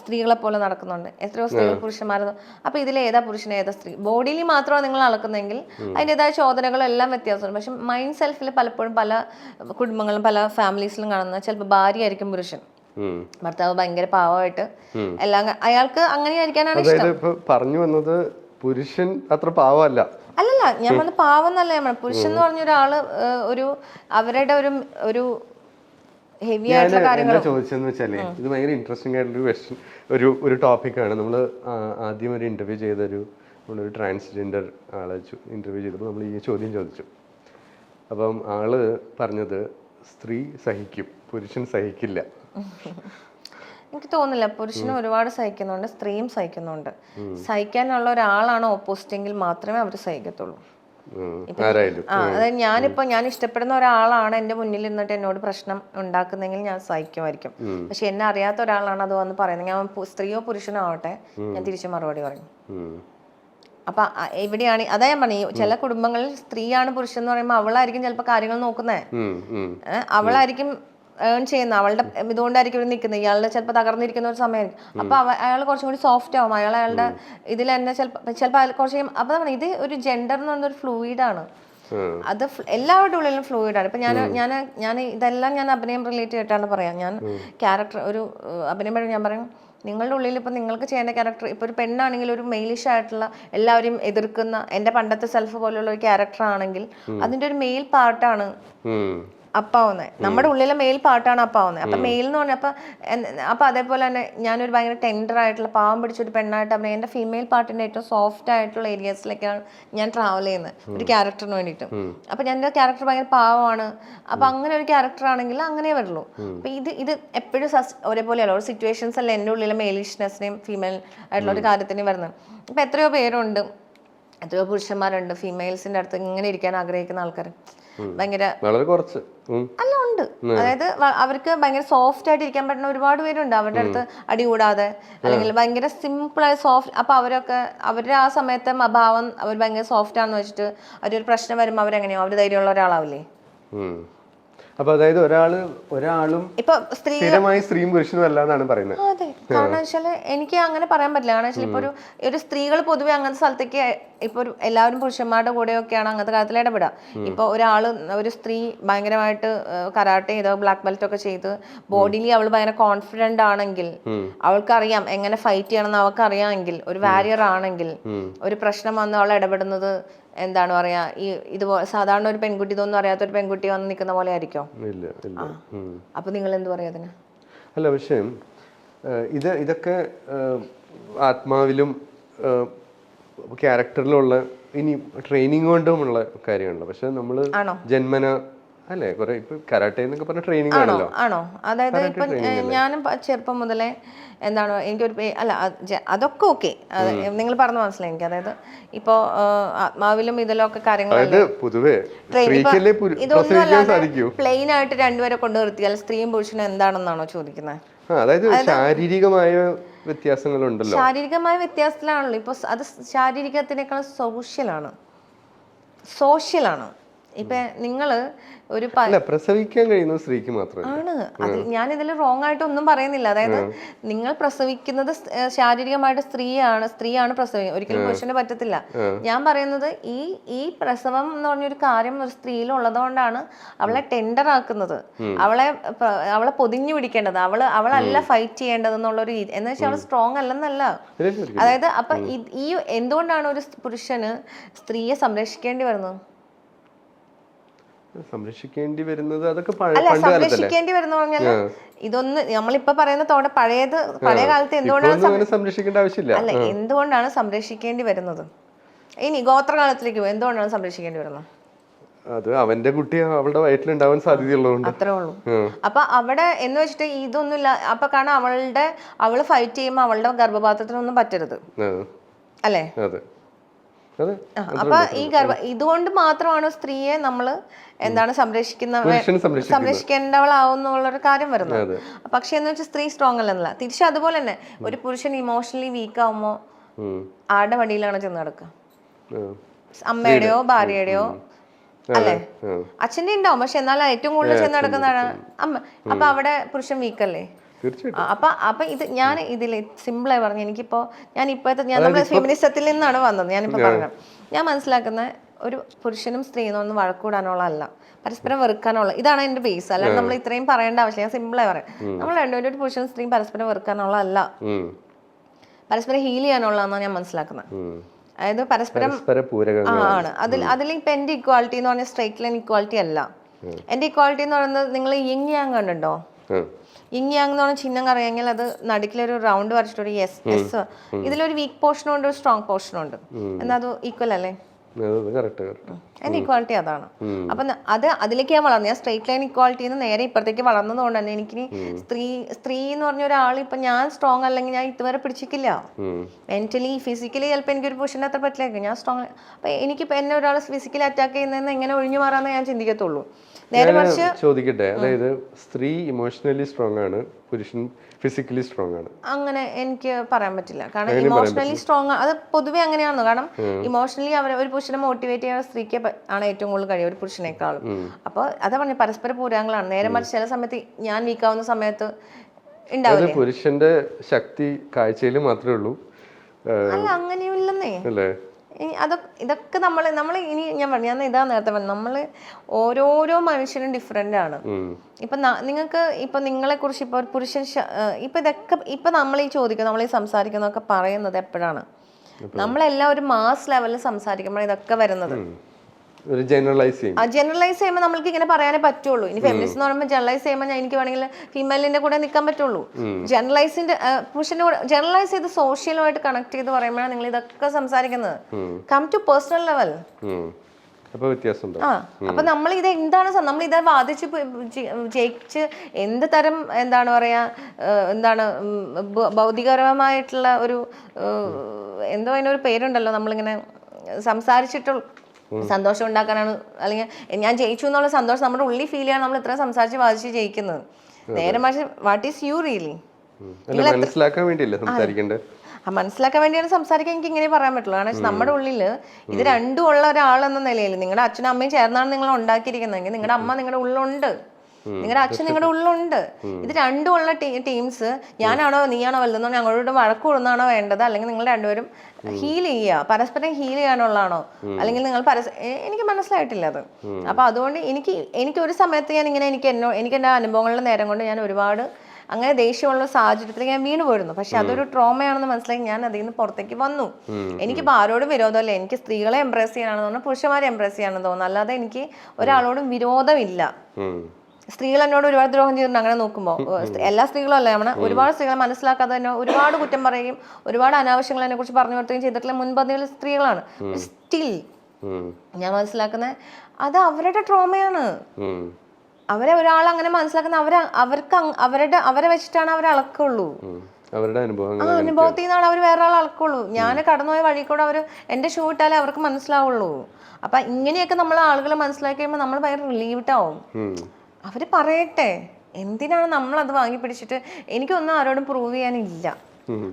Speaker 2: സ്ത്രീകളെ പോലെ നടക്കുന്നുണ്ട്. എത്രയോ സ്ത്രീകൾ പുരുഷന്മാർ അപ്പോൾ ഇതിൽ ഏതാ പുരുഷൻ ഏതാ സ്ത്രീ? ബോഡിയിൽ മാത്രമാണ് നിങ്ങൾ അളക്കുന്നെങ്കിൽ അതിന്റെതായ ചോദനകളെല്ലാം വ്യത്യാസമുണ്ട്. പക്ഷെ മൈൻഡ് സെൽഫിൽ പലപ്പോഴും പല കുടുംബങ്ങളും പല ഫാമിലീസിലും കാണുന്ന ചിലപ്പോൾ ഭാര്യ ആയിരിക്കും പുരുഷൻ. ഭർത്താവ് ഭയങ്കര പാവമായിട്ട് എല്ലാം അയാൾക്ക് അയാൾക്ക് അങ്ങനെയായിരിക്കാനാണ് ഇഷ്ടം.
Speaker 1: പറഞ്ഞു വന്നത് പുരുഷൻ അത്ര പാവമല്ല.
Speaker 2: അല്ലല്ല ഞാൻ പറഞ്ഞ പാവം എന്നല്ല ഞാൻ പുരുഷൻ എന്ന് പറഞ്ഞ ഒരാൾ ഒരു അവരുടെ ഒരു ഒരു ഹെവി ആയിട്ടുള്ള കാര്യങ്ങൾ
Speaker 1: എന്താ ചോദിച്ചതെന്ന് ഇത് ഭയങ്കര ഇൻട്രസ്റ്റിംഗ് ആയിട്ടുള്ള ക്വസ്റ്റ്യൻ ഒരു ഒരു ടോപ്പിക്കാണ് നമ്മൾ ആദ്യം ഒരു ഇന്റർവ്യൂ ചെയ്തൊരു നമ്മളൊരു ട്രാൻസ്ജെൻഡർ ആളെ ഇന്റർവ്യൂ ചെയ്തപ്പോൾ നമ്മൾ ഈ ചോദ്യം ചോദിച്ചു. അപ്പം ആൾ പറഞ്ഞത് സ്ത്രീ സഹിക്കും പുരുഷൻ സഹിക്കില്ല.
Speaker 2: എനിക്ക് തോന്നില്ല പുരുഷനും ഒരുപാട് സഹിക്കുന്നുണ്ട് സ്ത്രീയും സഹിക്കുന്നുണ്ട്. സഹിക്കാനുള്ള ഒരാളാണ് ഓപ്പോസിറ്റ് എങ്കിൽ മാത്രമേ അവർ സഹിക്കത്തുള്ളൂ. അതായത് ഞാനിപ്പോ ഞാൻ ഇഷ്ടപ്പെടുന്ന ഒരാളാണ് എന്റെ മുന്നിൽ നിന്നിട്ട് എന്നോട് പ്രശ്നം ഉണ്ടാക്കുന്നെങ്കിൽ ഞാൻ സഹിക്കുമായിരിക്കും. പക്ഷെ എന്നെ അറിയാത്ത ഒരാളാണ് അത് വന്ന് പറയുന്നത്. ഞാൻ സ്ത്രീയോ പുരുഷനോ ആവട്ടെ ഞാൻ തിരിച്ചു മറുപടി പറയും. അപ്പൊ എവിടെയാണ് അതാ ഞാൻ പറഞ്ഞു ചില കുടുംബങ്ങളിൽ സ്ത്രീയാണ് പുരുഷൻ എന്ന് പറയുമ്പോൾ അവളായിരിക്കും ചിലപ്പോൾ കാര്യങ്ങൾ നോക്കുന്നേ.
Speaker 1: ഉം. ഉം.
Speaker 2: ഏഹ് അവളായിരിക്കും ഏൺ ചെയ്യുന്ന അവളുടെ ഇതുകൊണ്ടായിരിക്കും ഇവിടെ നിൽക്കുന്നത് ഇയാളുടെ ചിലപ്പോൾ തകർന്നിരിക്കുന്ന ഒരു സമയമായിരിക്കും. അപ്പൊ അയാൾ കുറച്ചും കൂടി സോഫ്റ്റ് ആവും അയാൾ അയാളുടെ ഇതിൽ തന്നെ ചിലപ്പോൾ ചിലപ്പോൾ കുറച്ച് അപ്പൊ പറഞ്ഞു ഇത് ഒരു ജെൻഡർ എന്ന് പറയുന്ന ഒരു ഫ്ലൂയിഡ് ആണ്. അത് എല്ലാവരുടെ ഉള്ളിലും ഫ്ലൂയിഡ് ആണ്. ഇപ്പൊ ഞാൻ ഞാൻ ഞാൻ ഇതെല്ലാം ഞാൻ അഭിനയം റിലേറ്റ് ആയിട്ടാണ് പറയാം. ഞാൻ ക്യാരക്ടർ ഒരു അഭിനയം ഞാൻ പറയും നിങ്ങളുടെ ഉള്ളിൽ ഇപ്പം നിങ്ങൾക്ക് ചെയ്യേണ്ട ക്യാരക്ടർ ഇപ്പോൾ ഒരു പെണ്ണാണെങ്കിൽ ഒരു മെയിലിഷ് ആയിട്ടുള്ള എല്ലാവരും എതിർക്കുന്ന എന്റെ പണ്ടത്തെ സെൽഫ് പോലെയുള്ള ഒരു ക്യാരക്ടർ ആണെങ്കിൽ അതിന്റെ ഒരു മെയിൽ പാർട്ടാണ്. അപ്പാവുന്നത് നമ്മുടെ ഉള്ളിലെ മെയിൽ പാട്ടാണ് അപ്പാവുന്നത് അപ്പൊ മെയിൽ എന്ന് പറഞ്ഞാൽ അപ്പൊ അപ്പൊ അതേപോലെ തന്നെ ഞാനൊരു ഭയങ്കര ടെൻഡർ ആയിട്ടുള്ള പാവം പിടിച്ചൊരു പെണ്ണായിട്ട് അപ്പൊ എന്റെ ഫീമെയിൽ പാർട്ടിന്റെ ഏറ്റവും സോഫ്റ്റ് ആയിട്ടുള്ള ഏരിയസിലേക്കാണ് ഞാൻ ട്രാവൽ ചെയ്യുന്നത് ഒരു ക്യാരക്ടറിന് വേണ്ടിയിട്ട്. അപ്പൊ ഞാൻ എന്റെ ക്യാരക്ടർ ഭയങ്കര പാവമാണ്. അപ്പൊ അങ്ങനെ ഒരു ക്യാരക്ടർ ആണെങ്കിൽ അങ്ങനെ വരുള്ളൂ. അപ്പൊ ഇത് ഇത് എപ്പോഴും ഒരേപോലെയല്ല ഒരു സിറ്റുവേഷൻസ് അല്ല എന്റെ ഉള്ളിലെ മെയിലിഷ്നെസിനെയും ഫീമെയിൽ ആയിട്ടുള്ള ഒരു കാര്യത്തിനെയും വരുന്നത്. അപ്പൊ എത്രയോ പേരുണ്ട്. എത്രയോ പുരുഷന്മാരുണ്ട്. ഫീമെയിൽസിന്റെ അടുത്ത് ഇങ്ങനെ ഇരിക്കാൻ ആഗ്രഹിക്കുന്ന ആൾക്കാർ ഭയങ്കര
Speaker 1: വളരെ കുറച്ച്.
Speaker 2: അല്ല ഉണ്ട്. അതായത് അവർക്ക് ഭയങ്കര സോഫ്റ്റ് ആയിട്ട് ഇരിക്കാൻ പറ്റുന്ന ഒരുപാട് പേരുണ്ട്. അവരുടെ അടുത്ത് അടി കൂടാതെ. അല്ലെങ്കിൽ ഭയങ്കര സിമ്പിൾ ആയി സോഫ്റ്റ് അപ്പൊ അവരൊക്കെ അവരുടെ ആ സമയത്തെ അഭാവം അവർ ഭയങ്കര സോഫ്റ്റ് ആണെന്ന് വെച്ചിട്ട് അവരൊരു പ്രശ്നം വരുമ്പോൾ അവരെങ്ങനെയോ? അവർ ധൈര്യമുള്ള ഒരാളാവില്ലേ.
Speaker 1: അപ്പൊ അതായത് ഒരാൾ ഒരാളും
Speaker 2: ഇപ്പൊ സ്ത്രീ
Speaker 1: സ്ഥിരമായി സ്ത്രീയും പുരുഷനും അല്ല എന്നാണ് പറയുന്നത്
Speaker 2: അതെ. കാരണം വെച്ചാൽ എനിക്ക് അങ്ങനെ പറയാൻ പറ്റില്ല. കാരണം വെച്ചാൽ ഇപ്പൊ ഒരു ഒരു സ്ത്രീകൾ പൊതുവെ അങ്ങനത്തെ സ്ഥലത്തേക്ക് ഇപ്പൊ ഒരു എല്ലാവരും പുരുഷന്മാരുടെ കൂടെയൊക്കെയാണ് അങ്ങനത്തെ കാര്യത്തിൽ ഇടപെടുക. ഇപ്പൊ ഒരാൾ ഒരു സ്ത്രീ ഭയങ്കരമായിട്ട് കരാട്ടെ ചെയ്ത് ബ്ലാക്ക് ബെൽറ്റ് ഒക്കെ ചെയ്ത് ബോഡിയിൽ അവൾ ഭയങ്കര കോൺഫിഡന്റ് ആണെങ്കിൽ അവൾക്കറിയാം എങ്ങനെ ഫൈറ്റ് ചെയ്യണം എന്ന് അവൾക്കറിയാമെങ്കിൽ ഒരു വാരിയർ ആണെങ്കിൽ ഒരു പ്രശ്നം വന്ന് അവൾ ഇടപെടുന്നത് എന്താണ് പറയാ ഈ ഇതുപോലെ സാധാരണ ഒരു പെൺകുട്ടി ഇതൊന്നും അറിയാത്ത ഒരു പെൺകുട്ടി വന്ന് നിൽക്കുന്ന പോലെ ആയിരിക്കും?
Speaker 1: ഇല്ല ഇല്ല. ഉം.
Speaker 2: അപ്പൊ നിങ്ങൾ എന്ത് പറയാ അതിന്?
Speaker 1: അല്ല പക്ഷേ ഏഹ്, ഇത് ഇതൊക്കെ ഏഹ്, ആത്മാവിലും ക്യാരക്ടറിലുള്ള ഇനി ട്രെയിനിങ് കൊണ്ടുമുള്ള കാര്യമാണല്ലോ. പക്ഷെ നമ്മൾ
Speaker 2: ആണോ?
Speaker 1: ജന്മന അല്ലേ? കുറെ ഇപ്പൊ കരാട്ടെ എന്നൊക്കെ പറഞ്ഞ ട്രെയിനിങ്
Speaker 2: ആണോ? ആണോ? അതായത് ഇപ്പൊ ഞാനും ചെറുപ്പം മുതലേ എന്താണ് എനിക്കൊരു അല്ല അതൊക്കെ ഓക്കെ. നിങ്ങൾ പറഞ്ഞു മനസ്സിലായി എനിക്ക്. അതായത് ഇപ്പോ ആത്മാവിലും ഇതിലൊക്കെ കാര്യങ്ങൾ
Speaker 1: പൊതുവെ
Speaker 2: പ്ലെയിൻ ആയിട്ട് രണ്ടുപേരെ കൊണ്ടു നിർത്തിയാൽ സ്ത്രീയും പുരുഷനും എന്താണെന്നാണോ ചോദിക്കുന്നത്
Speaker 1: അതായത് ശാരീരികമായ വ്യത്യാസങ്ങളുണ്ടല്ലോ.
Speaker 2: ശാരീരികമായ വ്യത്യാസത്തിലാണല്ലോ. ഇപ്പൊ അത് ശാരീരികത്തിനേക്കാൾ സോഷ്യലാണ്. സോഷ്യലാണ്. ഇപ്പൊ നിങ്ങൾ ഒരു
Speaker 1: പ്രസവിക്കാൻ കഴിയുന്ന സ്ത്രീക്ക് മാത്രമേ
Speaker 2: ആണ്. അത് ഞാൻ ഇതിൽ റോങ് ആയിട്ട് ഒന്നും പറയുന്നില്ല. അതായത് നിങ്ങൾ പ്രസവിക്കുന്നത് ശാരീരികമായിട്ട് സ്ത്രീയാണ് സ്ത്രീയാണ് പ്രസവിക്കുന്നത്. ഒരിക്കലും പുരുഷന് പറ്റത്തില്ല. ഞാൻ പറയുന്നത് ഈ ഈ പ്രസവം എന്ന് പറഞ്ഞൊരു കാര്യം ഒരു സ്ത്രീയിൽ ഉള്ളതുകൊണ്ടാണ് അവളെ ടെൻഡർ ആക്കുന്നത്. അവളെ അവളെ പൊതിഞ്ഞു പിടിക്കേണ്ടത്. അവൾ അവളല്ല ഫൈറ്റ് ചെയ്യേണ്ടത് എന്നുള്ള ഒരു രീതി. എന്ന് വെച്ചാൽ അവൾ സ്ട്രോങ് അല്ലെന്നല്ല. അതായത് അപ്പൊ ഈ എന്തുകൊണ്ടാണ് ഒരു പുരുഷന് സ്ത്രീയെ സംരക്ഷിക്കേണ്ടി വരുന്നത്?
Speaker 1: സംരക്ഷിക്കേണ്ടി വരുന്നത് അതൊക്കെ
Speaker 2: അല്ല സംരക്ഷിക്കേണ്ടി വരുന്ന പറഞ്ഞാൽ ഇതൊന്ന് നമ്മളിപ്പോ പറയുന്ന തോടെ പഴയത് പഴയ കാലത്ത് എന്തുകൊണ്ടാണ്
Speaker 1: സംരക്ഷിക്കേണ്ട ആവശ്യമില്ല.
Speaker 2: അല്ല എന്തുകൊണ്ടാണ് സംരക്ഷിക്കേണ്ടി വരുന്നത്? ഇനി ഗോത്രകാലത്തിലേക്ക് പോകും എന്തുകൊണ്ടാണ് സംരക്ഷിക്കേണ്ടി വരുന്നത്?
Speaker 1: അത് അവന്റെ കുട്ടി അവളുടെ വയറ്റിലുണ്ടാവാൻ സാധ്യതയുള്ളതുകൊണ്ട്.
Speaker 2: അത്രേ ഉള്ളൂ. അപ്പൊ അവിടെ എന്ന് വെച്ചിട്ട് ഇതൊന്നുമില്ല. അപ്പൊ കാരണം അവളുടെ അവൾ ഫൈറ്റ് ചെയ്യുമ്പോൾ അവളുടെ ഗർഭപാത്രത്തിനൊന്നും പറ്റരുത്. അല്ലേ?
Speaker 1: അതെ.
Speaker 2: അപ്പൊ ഈ ഗർഭ ഇതുകൊണ്ട് മാത്രമാണ് സ്ത്രീയെ നമ്മൾ എന്താണ് സംരക്ഷിക്കുന്ന സംരക്ഷിക്കേണ്ടവളാവുന്നുള്ളൊരു കാര്യം വരുന്നത്. പക്ഷെ എന്ന് വെച്ചാൽ സ്ത്രീ സ്ട്രോങ് അല്ലെന്നല്ല. തിരിച്ച് അതുപോലെ തന്നെ ഒരു പുരുഷൻ ഇമോഷണലി വീക്ക് ആവുമ്പോ. ആരുടെ വടിയിലാണ് ചെന്ന് നടക്കുക അമ്മയുടെയോ ഭാര്യയുടെയോ? അല്ലേ? അച്ഛന്റെ ഉണ്ടാവും. പക്ഷെ എന്നാലും ഏറ്റവും കൂടുതൽ ചെന്ന് നടക്കുന്നതാണ് അമ്മ. അപ്പൊ അവിടെ പുരുഷൻ വീക്കല്ലേ അപ്പൊ അപ്പൊ ഇത് ഞാൻ ഇതിൽ സിമ്പിളായി പറഞ്ഞു. എനിക്കിപ്പോ ഞാൻ ഇപ്പോഴത്തെ ഞാൻ നമ്മുടെ ഫെമിനിസത്തിൽ നിന്നാണ് വന്നത്. ഞാനിപ്പോ പറഞ്ഞത്. ഞാൻ മനസ്സിലാക്കുന്ന ഒരു പുരുഷനും സ്ത്രീയും ഒന്നും വഴക്കൂടാനുള്ള അല്ല പരസ്പരം വെറുക്കാനുള്ള ഇതാണ് എന്റെ ബേസ് അല്ലാണ്ട് നമ്മൾ ഇത്രയും പറയേണ്ട ആവശ്യം ഞാൻ സിമ്പിളായി പറയാം. നമ്മൾ രണ്ടുപേരും ഒരു പുരുഷനും സ്ത്രീയും പരസ്പരം വെറുക്കാനുള്ള അല്ല പരസ്പരം ഹീൽ ചെയ്യാനുള്ളതെന്നാണ് ഞാൻ മനസ്സിലാക്കുന്നത്. അതായത് പരസ്പരം ആണ്. അതിൽ അതിൽ ഇപ്പൊ എന്റെ ഇക്വാളിറ്റി എന്ന് പറഞ്ഞാൽ സ്ട്രൈറ്റ് ലൈൻ ഇക്വാളിറ്റി അല്ല. എന്റെ ഇക്വാളിറ്റി എന്ന് പറയുന്നത് നിങ്ങൾ യിങ് യാങ് കണ്ടുണ്ടോ
Speaker 1: ആ.
Speaker 2: യിങ് എന്ന് പറഞ്ഞ ചിഹ്നം അറിയാമെങ്കിൽ അത് നടുക്കിലൊരു റൗണ്ട് വരച്ചിട്ടൊരു എസ് എസ് ഇതിലൊരു വീക്ക് പോർഷനും ഉണ്ട് ഒരു സ്ട്രോങ് പോർഷനും ഉണ്ട്. എന്നാൽ അത് ഈക്വൽ അല്ലേ?
Speaker 1: കറക്റ്റ് കറക്റ്റ്
Speaker 2: എന്റെ ഇക്വാളിറ്റി അതാണ്. അപ്പൊ അത് അതിലേക്ക് ഞാൻ വളർന്നു. ഞാൻ സ്ട്രേറ്റ് ലൈൻ ഇക്വാളിറ്റിന്ന് നേരെ ഇപ്പുറത്തേക്ക് വളർന്നത് കൊണ്ട് തന്നെ എനിക്ക് സ്ത്രീ സ്ത്രീ എന്ന് പറഞ്ഞ ഒരാൾ ഇപ്പൊ ഞാൻ സ്ട്രോങ് അല്ലെങ്കിൽ ഞാൻ ഇതുവരെ പിടിച്ചിക്കില്ല. മെന്റലി ഫിസിക്കലി ചിലപ്പോൾ എനിക്കൊരു പൊസിഷന്റെ അത്ര പറ്റില്ല ഞാൻ സ്ട്രോങ് അപ്പൊ എനിക്കിപ്പോൾ എന്നെ ഒരാൾ ഫിസിക്കലി അറ്റാക്ക് ചെയ്യുന്നതെന്ന് എങ്ങനെ ഒഴിഞ്ഞു മാറാന്ന് ഞാൻ ചിന്തിക്കത്തുള്ളൂ. നേരെ മറിച്ച്
Speaker 1: ചോദിക്കട്ടെ? അതായത് സ്ത്രീ ഇമോഷണലി സ്ട്രോങ് ആണ് പുരുഷൻ ഫിസിക്കലി സ്ട്രോങ് ആണ്.
Speaker 2: അങ്ങനെ എനിക്ക് പറയാൻ പറ്റില്ല. കാരണം ഇമോഷണലി സ്ട്രോങ് അത് പൊതുവെ അങ്ങനെയാണെന്ന്. കാരണം ഇമോഷണലി അവരെ ഒരു പുരുഷനെ മോട്ടിവേറ്റ് ചെയ്യാൻ സ്ത്രീക്ക് ആണ് ഏറ്റവും കൂടുതൽ കഴിയും ഒരു പുരുഷനേക്കാളും. അപ്പോൾ അതാ പറഞ്ഞ പരസ്പര പൂരങ്ങളാണ് നേരെ മറിച്ച് ചില സമയത്ത് ഞാൻ വീക്കാവുന്ന സമയത്ത് ഉണ്ടാവില്ല?
Speaker 1: പുരുഷന്റെ ശക്തി കാഴ്ചയിൽ മാത്രമേ ഉള്ളൂ.
Speaker 2: അല്ല ഇനി അതൊക്കെ ഇതൊക്കെ നമ്മൾ നമ്മൾ ഇനി ഞാൻ പറഞ്ഞു ഞാൻ ഇതാ നേരത്തെ പറഞ്ഞു നമ്മൾ ഓരോരോ മനുഷ്യനും ഡിഫറെന്റ് ആണ്. ഇപ്പൊ നിങ്ങൾക്ക് ഇപ്പൊ നിങ്ങളെ കുറിച്ച് ഇപ്പൊ ഒരു പുരുഷൻ ഇപ്പൊ ഇതൊക്കെ ഇപ്പൊ നമ്മൾ ഈ ചോദിക്കുന്ന നമ്മൾ ഈ സംസാരിക്കുന്നതൊക്കെ പറയുന്നത് എപ്പോഴാണ്? നമ്മളെല്ലാം ഒരു മാസ് ലെവലിൽ സംസാരിക്കുമ്പോഴാണ് ഇതൊക്കെ വരുന്നത്.
Speaker 1: ജനറലൈസ് ചെയ്യും.
Speaker 2: ജനറലൈസ് ചെയ്യുമ്പോൾ നമ്മൾക്ക് ഇങ്ങനെ പറയാനേ പറ്റുള്ളൂ. ഇനി ഫെമിനിസ്റ്റ് എന്ന് പറയുമ്പോൾ ജനറലൈസ് ചെയ്യുമ്പോൾ ഞാൻ എനിക്ക് വേണമെങ്കിൽ ഫീമെയിലിന്റെ കൂടെ നിൽക്കാൻ പറ്റുള്ളൂ. ജനറലൈസിന്റെ പുരുഷന്റെ കൂടെ ജനറലൈസ് ചെയ്ത് സോഷ്യലുമായിട്ട് കണക്ട് ചെയ്ത് പറയുമ്പോഴാണ് നിങ്ങൾ ഇതൊക്കെ സംസാരിക്കുന്നത്. Come to personal level.
Speaker 1: അപ്പൊ
Speaker 2: നമ്മൾ ഇത് എന്താണ് നമ്മൾ ഇത് വാദിച്ച് ജയിച്ച് എന്ത് തരം എന്താണ് പറയാ എന്താണ് ഭൗതികപരമായിട്ടുള്ള ഒരു എന്തോ അതിനൊരു പേരുണ്ടല്ലോ നമ്മളിങ്ങനെ സംസാരിച്ചിട്ടുള്ള സന്തോഷം ഉണ്ടാക്കാനാണ്. അല്ലെങ്കിൽ ഞാൻ ജയിച്ചു എന്നുള്ള സന്തോഷം നമ്മുടെ ഉള്ളിൽ ഫീൽ ചെയ്യാൻ നമ്മൾ ഇത്ര സംസാരിച്ച് വാദിച്ച് ജയിക്കുന്നത്. നേരെ മറിച്ച് വാട്ട് ഈസ് യു റിയലി.
Speaker 1: മനസ്സിലാക്കാൻ വേണ്ടിയല്ലേ സംസാരിക്കേണ്ടത്
Speaker 2: ആ മനസ്സിലാക്കാൻ വേണ്ടിയാണ് സംസാരിക്കാൻ എനിക്ക് ഇങ്ങനെ പറയാൻ പറ്റുള്ളൂ. കാരണം നമ്മുടെ ഉള്ളിൽ ഇത് രണ്ടും ഉള്ള ഒരാൾ എന്ന നിലയിൽ നിങ്ങളുടെ അച്ഛനും അമ്മയും ചേർന്നാണ് നിങ്ങൾ ഉണ്ടാക്കിയിരിക്കുന്നതെങ്കിൽ നിങ്ങളുടെ അമ്മ നിങ്ങളുടെ ഉള്ളുണ്ട് നിങ്ങളുടെ അച്ഛൻ നിങ്ങളുടെ ഉള്ളുണ്ട് ഇത് രണ്ടും ഉള്ള ടീംസ് ഞാനാണോ നീയാണോ വലുതെന്നോ ഞങ്ങളോട് വഴക്ക് കൂടുന്നതാണോ വേണ്ടത്? അല്ലെങ്കിൽ നിങ്ങൾ രണ്ടുപേരും ഹീൽ ചെയ്യുക. പരസ്പരം ഹീൽ ചെയ്യാനുള്ളതാണോ? അല്ലെങ്കിൽ നിങ്ങൾ പരസ് എനിക്ക് മനസ്സിലായിട്ടില്ല അത്. അപ്പൊ അതുകൊണ്ട് എനിക്ക് എനിക്ക് ഒരു സമയത്ത് ഞാൻ ഇങ്ങനെ എനിക്ക് എന്നോ എനിക്ക് എന്റെ അനുഭവങ്ങളുടെ നേരം കൊണ്ട് ഞാൻ ഒരുപാട് അങ്ങനെ ദേഷ്യമുള്ള സാഹചര്യത്തിൽ ഞാൻ വീണ് പോയിരുന്നു. പക്ഷെ അതൊരു ട്രോമയാണെന്ന് മനസ്സിലാക്കി ഞാൻ അതിൽ നിന്ന് പുറത്തേക്ക് വന്നു. എനിക്കിപ്പോൾ ആരോടും വിരോധമല്ല. എനിക്ക് സ്ത്രീകളെ എംപ്രസ് ചെയ്യാനാണെന്ന് തോന്നുന്നു പുരുഷന്മാരെ എംപ്രസ് ചെയ്യാണെന്ന് തോന്നുന്നു. അല്ലാതെ എനിക്ക് ഒരാളോടും വിരോധമില്ല. സ്ത്രീകൾ എന്നോട് ഒരുപാട് ദ്രോഹം ചെയ്തിട്ടുണ്ട്. അങ്ങനെ നോക്കുമ്പോൾ എല്ലാ സ്ത്രീകളും അല്ല? നമ്മൾ ഒരുപാട് സ്ത്രീകളെ മനസ്സിലാക്കാതെ തന്നെ ഒരുപാട് കുറ്റം പറയുകയും ഒരുപാട് അനാവശ്യങ്ങൾ അതിനെ കുറിച്ച് പറഞ്ഞു കൊടുക്കുകയും ചെയ്തിട്ടുള്ള മുൻപന്തികൾ സ്ത്രീകളാണ്. സ്റ്റിൽ ഞാൻ മനസ്സിലാക്കുന്ന അത് അവരുടെ ട്രോമയാണ്. അവരെ ഒരാൾ അങ്ങനെ മനസ്സിലാക്കുന്ന അവരെ അവർക്ക് അവരുടെ അവരെ വെച്ചിട്ടാണ് അവരെ അളക്കുള്ളൂ.
Speaker 1: അവരുടെ
Speaker 2: ആ അനുഭവത്തിൽ നിന്നാണ് അവർ വേറെ ആൾ അളക്കുള്ളൂ. ഞാൻ കടന്നുപോയ വഴി കൂടെ അവർ എന്റെ ഷൂ ഇട്ടാലേ അവർക്ക് മനസ്സിലാവുള്ളൂ. അപ്പൊ ഇങ്ങനെയൊക്കെ നമ്മൾ ആളുകളെ മനസ്സിലാക്കി കഴിയുമ്പോൾ നമ്മൾ ഭയങ്കര റിലീവ്ഡ് ആവും. അവർ പറയട്ടെ. എന്തിനാണ് നമ്മൾ അത് വാങ്ങി പിടിച്ചിട്ട് എനിക്കൊന്നും ആരോടും പ്രൂവ് ചെയ്യാനില്ല.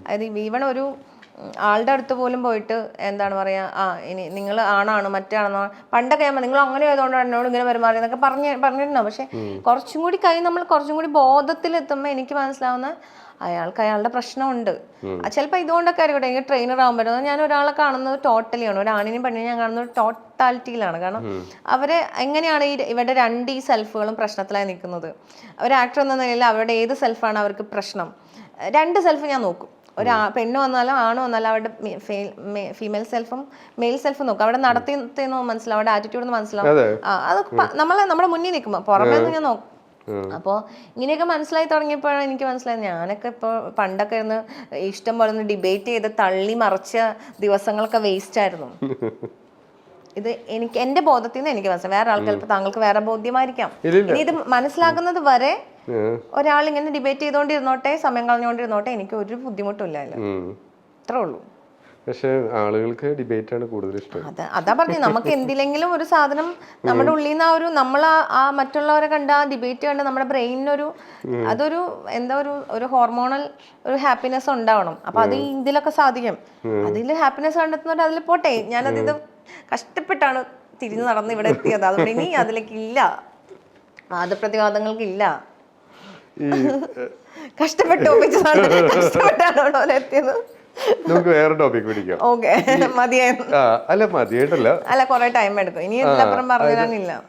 Speaker 2: അതായത് ഈവൺ ഒരു ആളുടെ അടുത്ത് പോലും പോയിട്ട് എന്താണ് പറയുക ആ ഇനി നിങ്ങൾ ആണാണ് മറ്റാണെന്നോ പണ്ടൊക്കെ ഞാൻ നിങ്ങൾ അങ്ങനെ ആയതുകൊണ്ടാണ് എന്നോട് ഇങ്ങനെ പെരുമാറി എന്നൊക്കെ പറഞ്ഞ് പറഞ്ഞിട്ടുണ്ടാവും പക്ഷെ കുറച്ചും കൂടി കൈ നമ്മൾ കുറച്ചും കൂടി ബോധത്തിലെത്തുമ്പോൾ എനിക്ക് മനസ്സിലാവുന്ന അയാൾക്ക് അയാളുടെ പ്രശ്നമുണ്ട്. ചിലപ്പോൾ ഇതുകൊണ്ടൊക്കെ ആയിരിക്കട്ടെ എനിക്ക് ട്രെയിനർ ആകുമ്പോൾ ഞാൻ ഒരാളെ കാണുന്നത് ടോട്ടലിയാണ് ഒരാണിനെയും പെണ്ണിനെയും ഞാൻ കാണുന്നത് ടോട്ടാലിറ്റിയിലാണ് കാരണം അവരെ എങ്ങനെയാണ് ഈ ഇവരുടെ രണ്ട് ഈ സെൽഫുകളും പ്രശ്നത്തിലായി നിൽക്കുന്നത്? ഒരു ആക്ടർ എന്ന നിലയിൽ അവരുടെ ഏത് സെൽഫാണ് അവർക്ക് പ്രശ്നം? രണ്ട് സെൽഫ് ഞാൻ നോക്കും. ഒരു പെണ്ണ് വന്നാലും ആണ് വന്നാലും അവരുടെ ഫീമെയിൽ സെൽഫും മെയിൽ സെൽഫും നോക്കും. അവിടെ നടത്തിയെന്ന് മനസ്സിലാവും അവരുടെ ആറ്റിറ്റ്യൂഡ് മനസ്സിലാവും.
Speaker 1: അതെ.
Speaker 2: നമ്മളെ നമ്മുടെ മുന്നിൽ നിൽക്കുമ്പോൾ പുറമേ നിന്ന് ഞാൻ നോക്കും. അപ്പോൾ ഇങ്ങനെയൊക്കെ മനസ്സിലായി തുടങ്ങിയപ്പോഴാണ് എനിക്ക് മനസ്സിലായത്. ഞാനൊക്കെ ഇപ്പോൾ പണ്ടൊക്കെ ഇരുന്ന് ഇഷ്ടം പോലെ ഒന്ന് ഡിബേറ്റ് ചെയ്ത് തള്ളി മറിച്ച ദിവസങ്ങളൊക്കെ വേസ്റ്റ് ആയിരുന്നു. ഇത് എനിക്ക് എന്റെ ബോധത്തിൽ നിന്ന് എനിക്ക് മനസ്സിലായി. വേറെ ആൾക്കാർ താങ്കൾക്ക് വേറെ ബോധ്യമായിരിക്കാം. ഇനി ഇത് മനസ്സിലാക്കുന്നത് വരെ. ഒരാൾ ഇങ്ങനെ ഡിബേറ്റ് ചെയ്തുകൊണ്ടിരുന്നോട്ടെ സമയം കളഞ്ഞുകൊണ്ടിരുന്നോട്ടെ എനിക്ക് ഒരു ബുദ്ധിമുട്ടില്ല അതിൽ അത്രേ ഉള്ളൂ.
Speaker 1: പക്ഷെ ആളുകൾക്ക് ഡിബേറ്റ് ആണ് കൂടുതൽ ഇഷ്ടം.
Speaker 2: അത് അതാ പറഞ്ഞു നമുക്ക് എന്തിലെങ്കിലും ഒരു സാധനം നമ്മുടെ ഉള്ളിൽ നിന്ന് ആ ഒരു നമ്മൾ ആ- മറ്റുള്ളവരെ കണ്ട ആ ഡിബേറ്റ് കണ്ട് നമ്മുടെ ബ്രെയിനിനൊരു അതൊരു എന്താ ഒരു ഒരു ഹോർമോണൽ ഒരു ഹാപ്പിനെസ് ഉണ്ടാവണം. അപ്പൊ അത് ഇതിലൊക്കെ സാധിക്കും. അതിൽ ഹാപ്പിനെസ് കണ്ടെത്തുന്നവർ അതിൽ പോട്ടെ. ഞാനത് ഇത് കഷ്ടപ്പെട്ടാണ് തിരിഞ്ഞു നടന്ന് ഇവിടെ എത്തിയത്. അതുകൊണ്ട് ഇനി അതിലേക്ക് ഇല്ല. വാദപ്രതിവാദങ്ങൾക്ക് ഇല്ല
Speaker 1: ഈ
Speaker 2: കഷ്ടപ്പെട്ട് ഒപ്പിച്ചതാണ് കഷ്ടപ്പെട്ടാണോ എത്തിയത്?
Speaker 1: നമുക്ക് വേറെ ടോപ്പിക് പിടിക്കാം.
Speaker 2: ഓക്കെ. മതിയായിരുന്നു.
Speaker 1: അല്ല മതിയായിട്ടല്ല.
Speaker 2: അല്ല കുറെ ടൈം എടുക്കും ഇനി ഇതിലപ്പുറം പറഞ്ഞു തരാനില്ല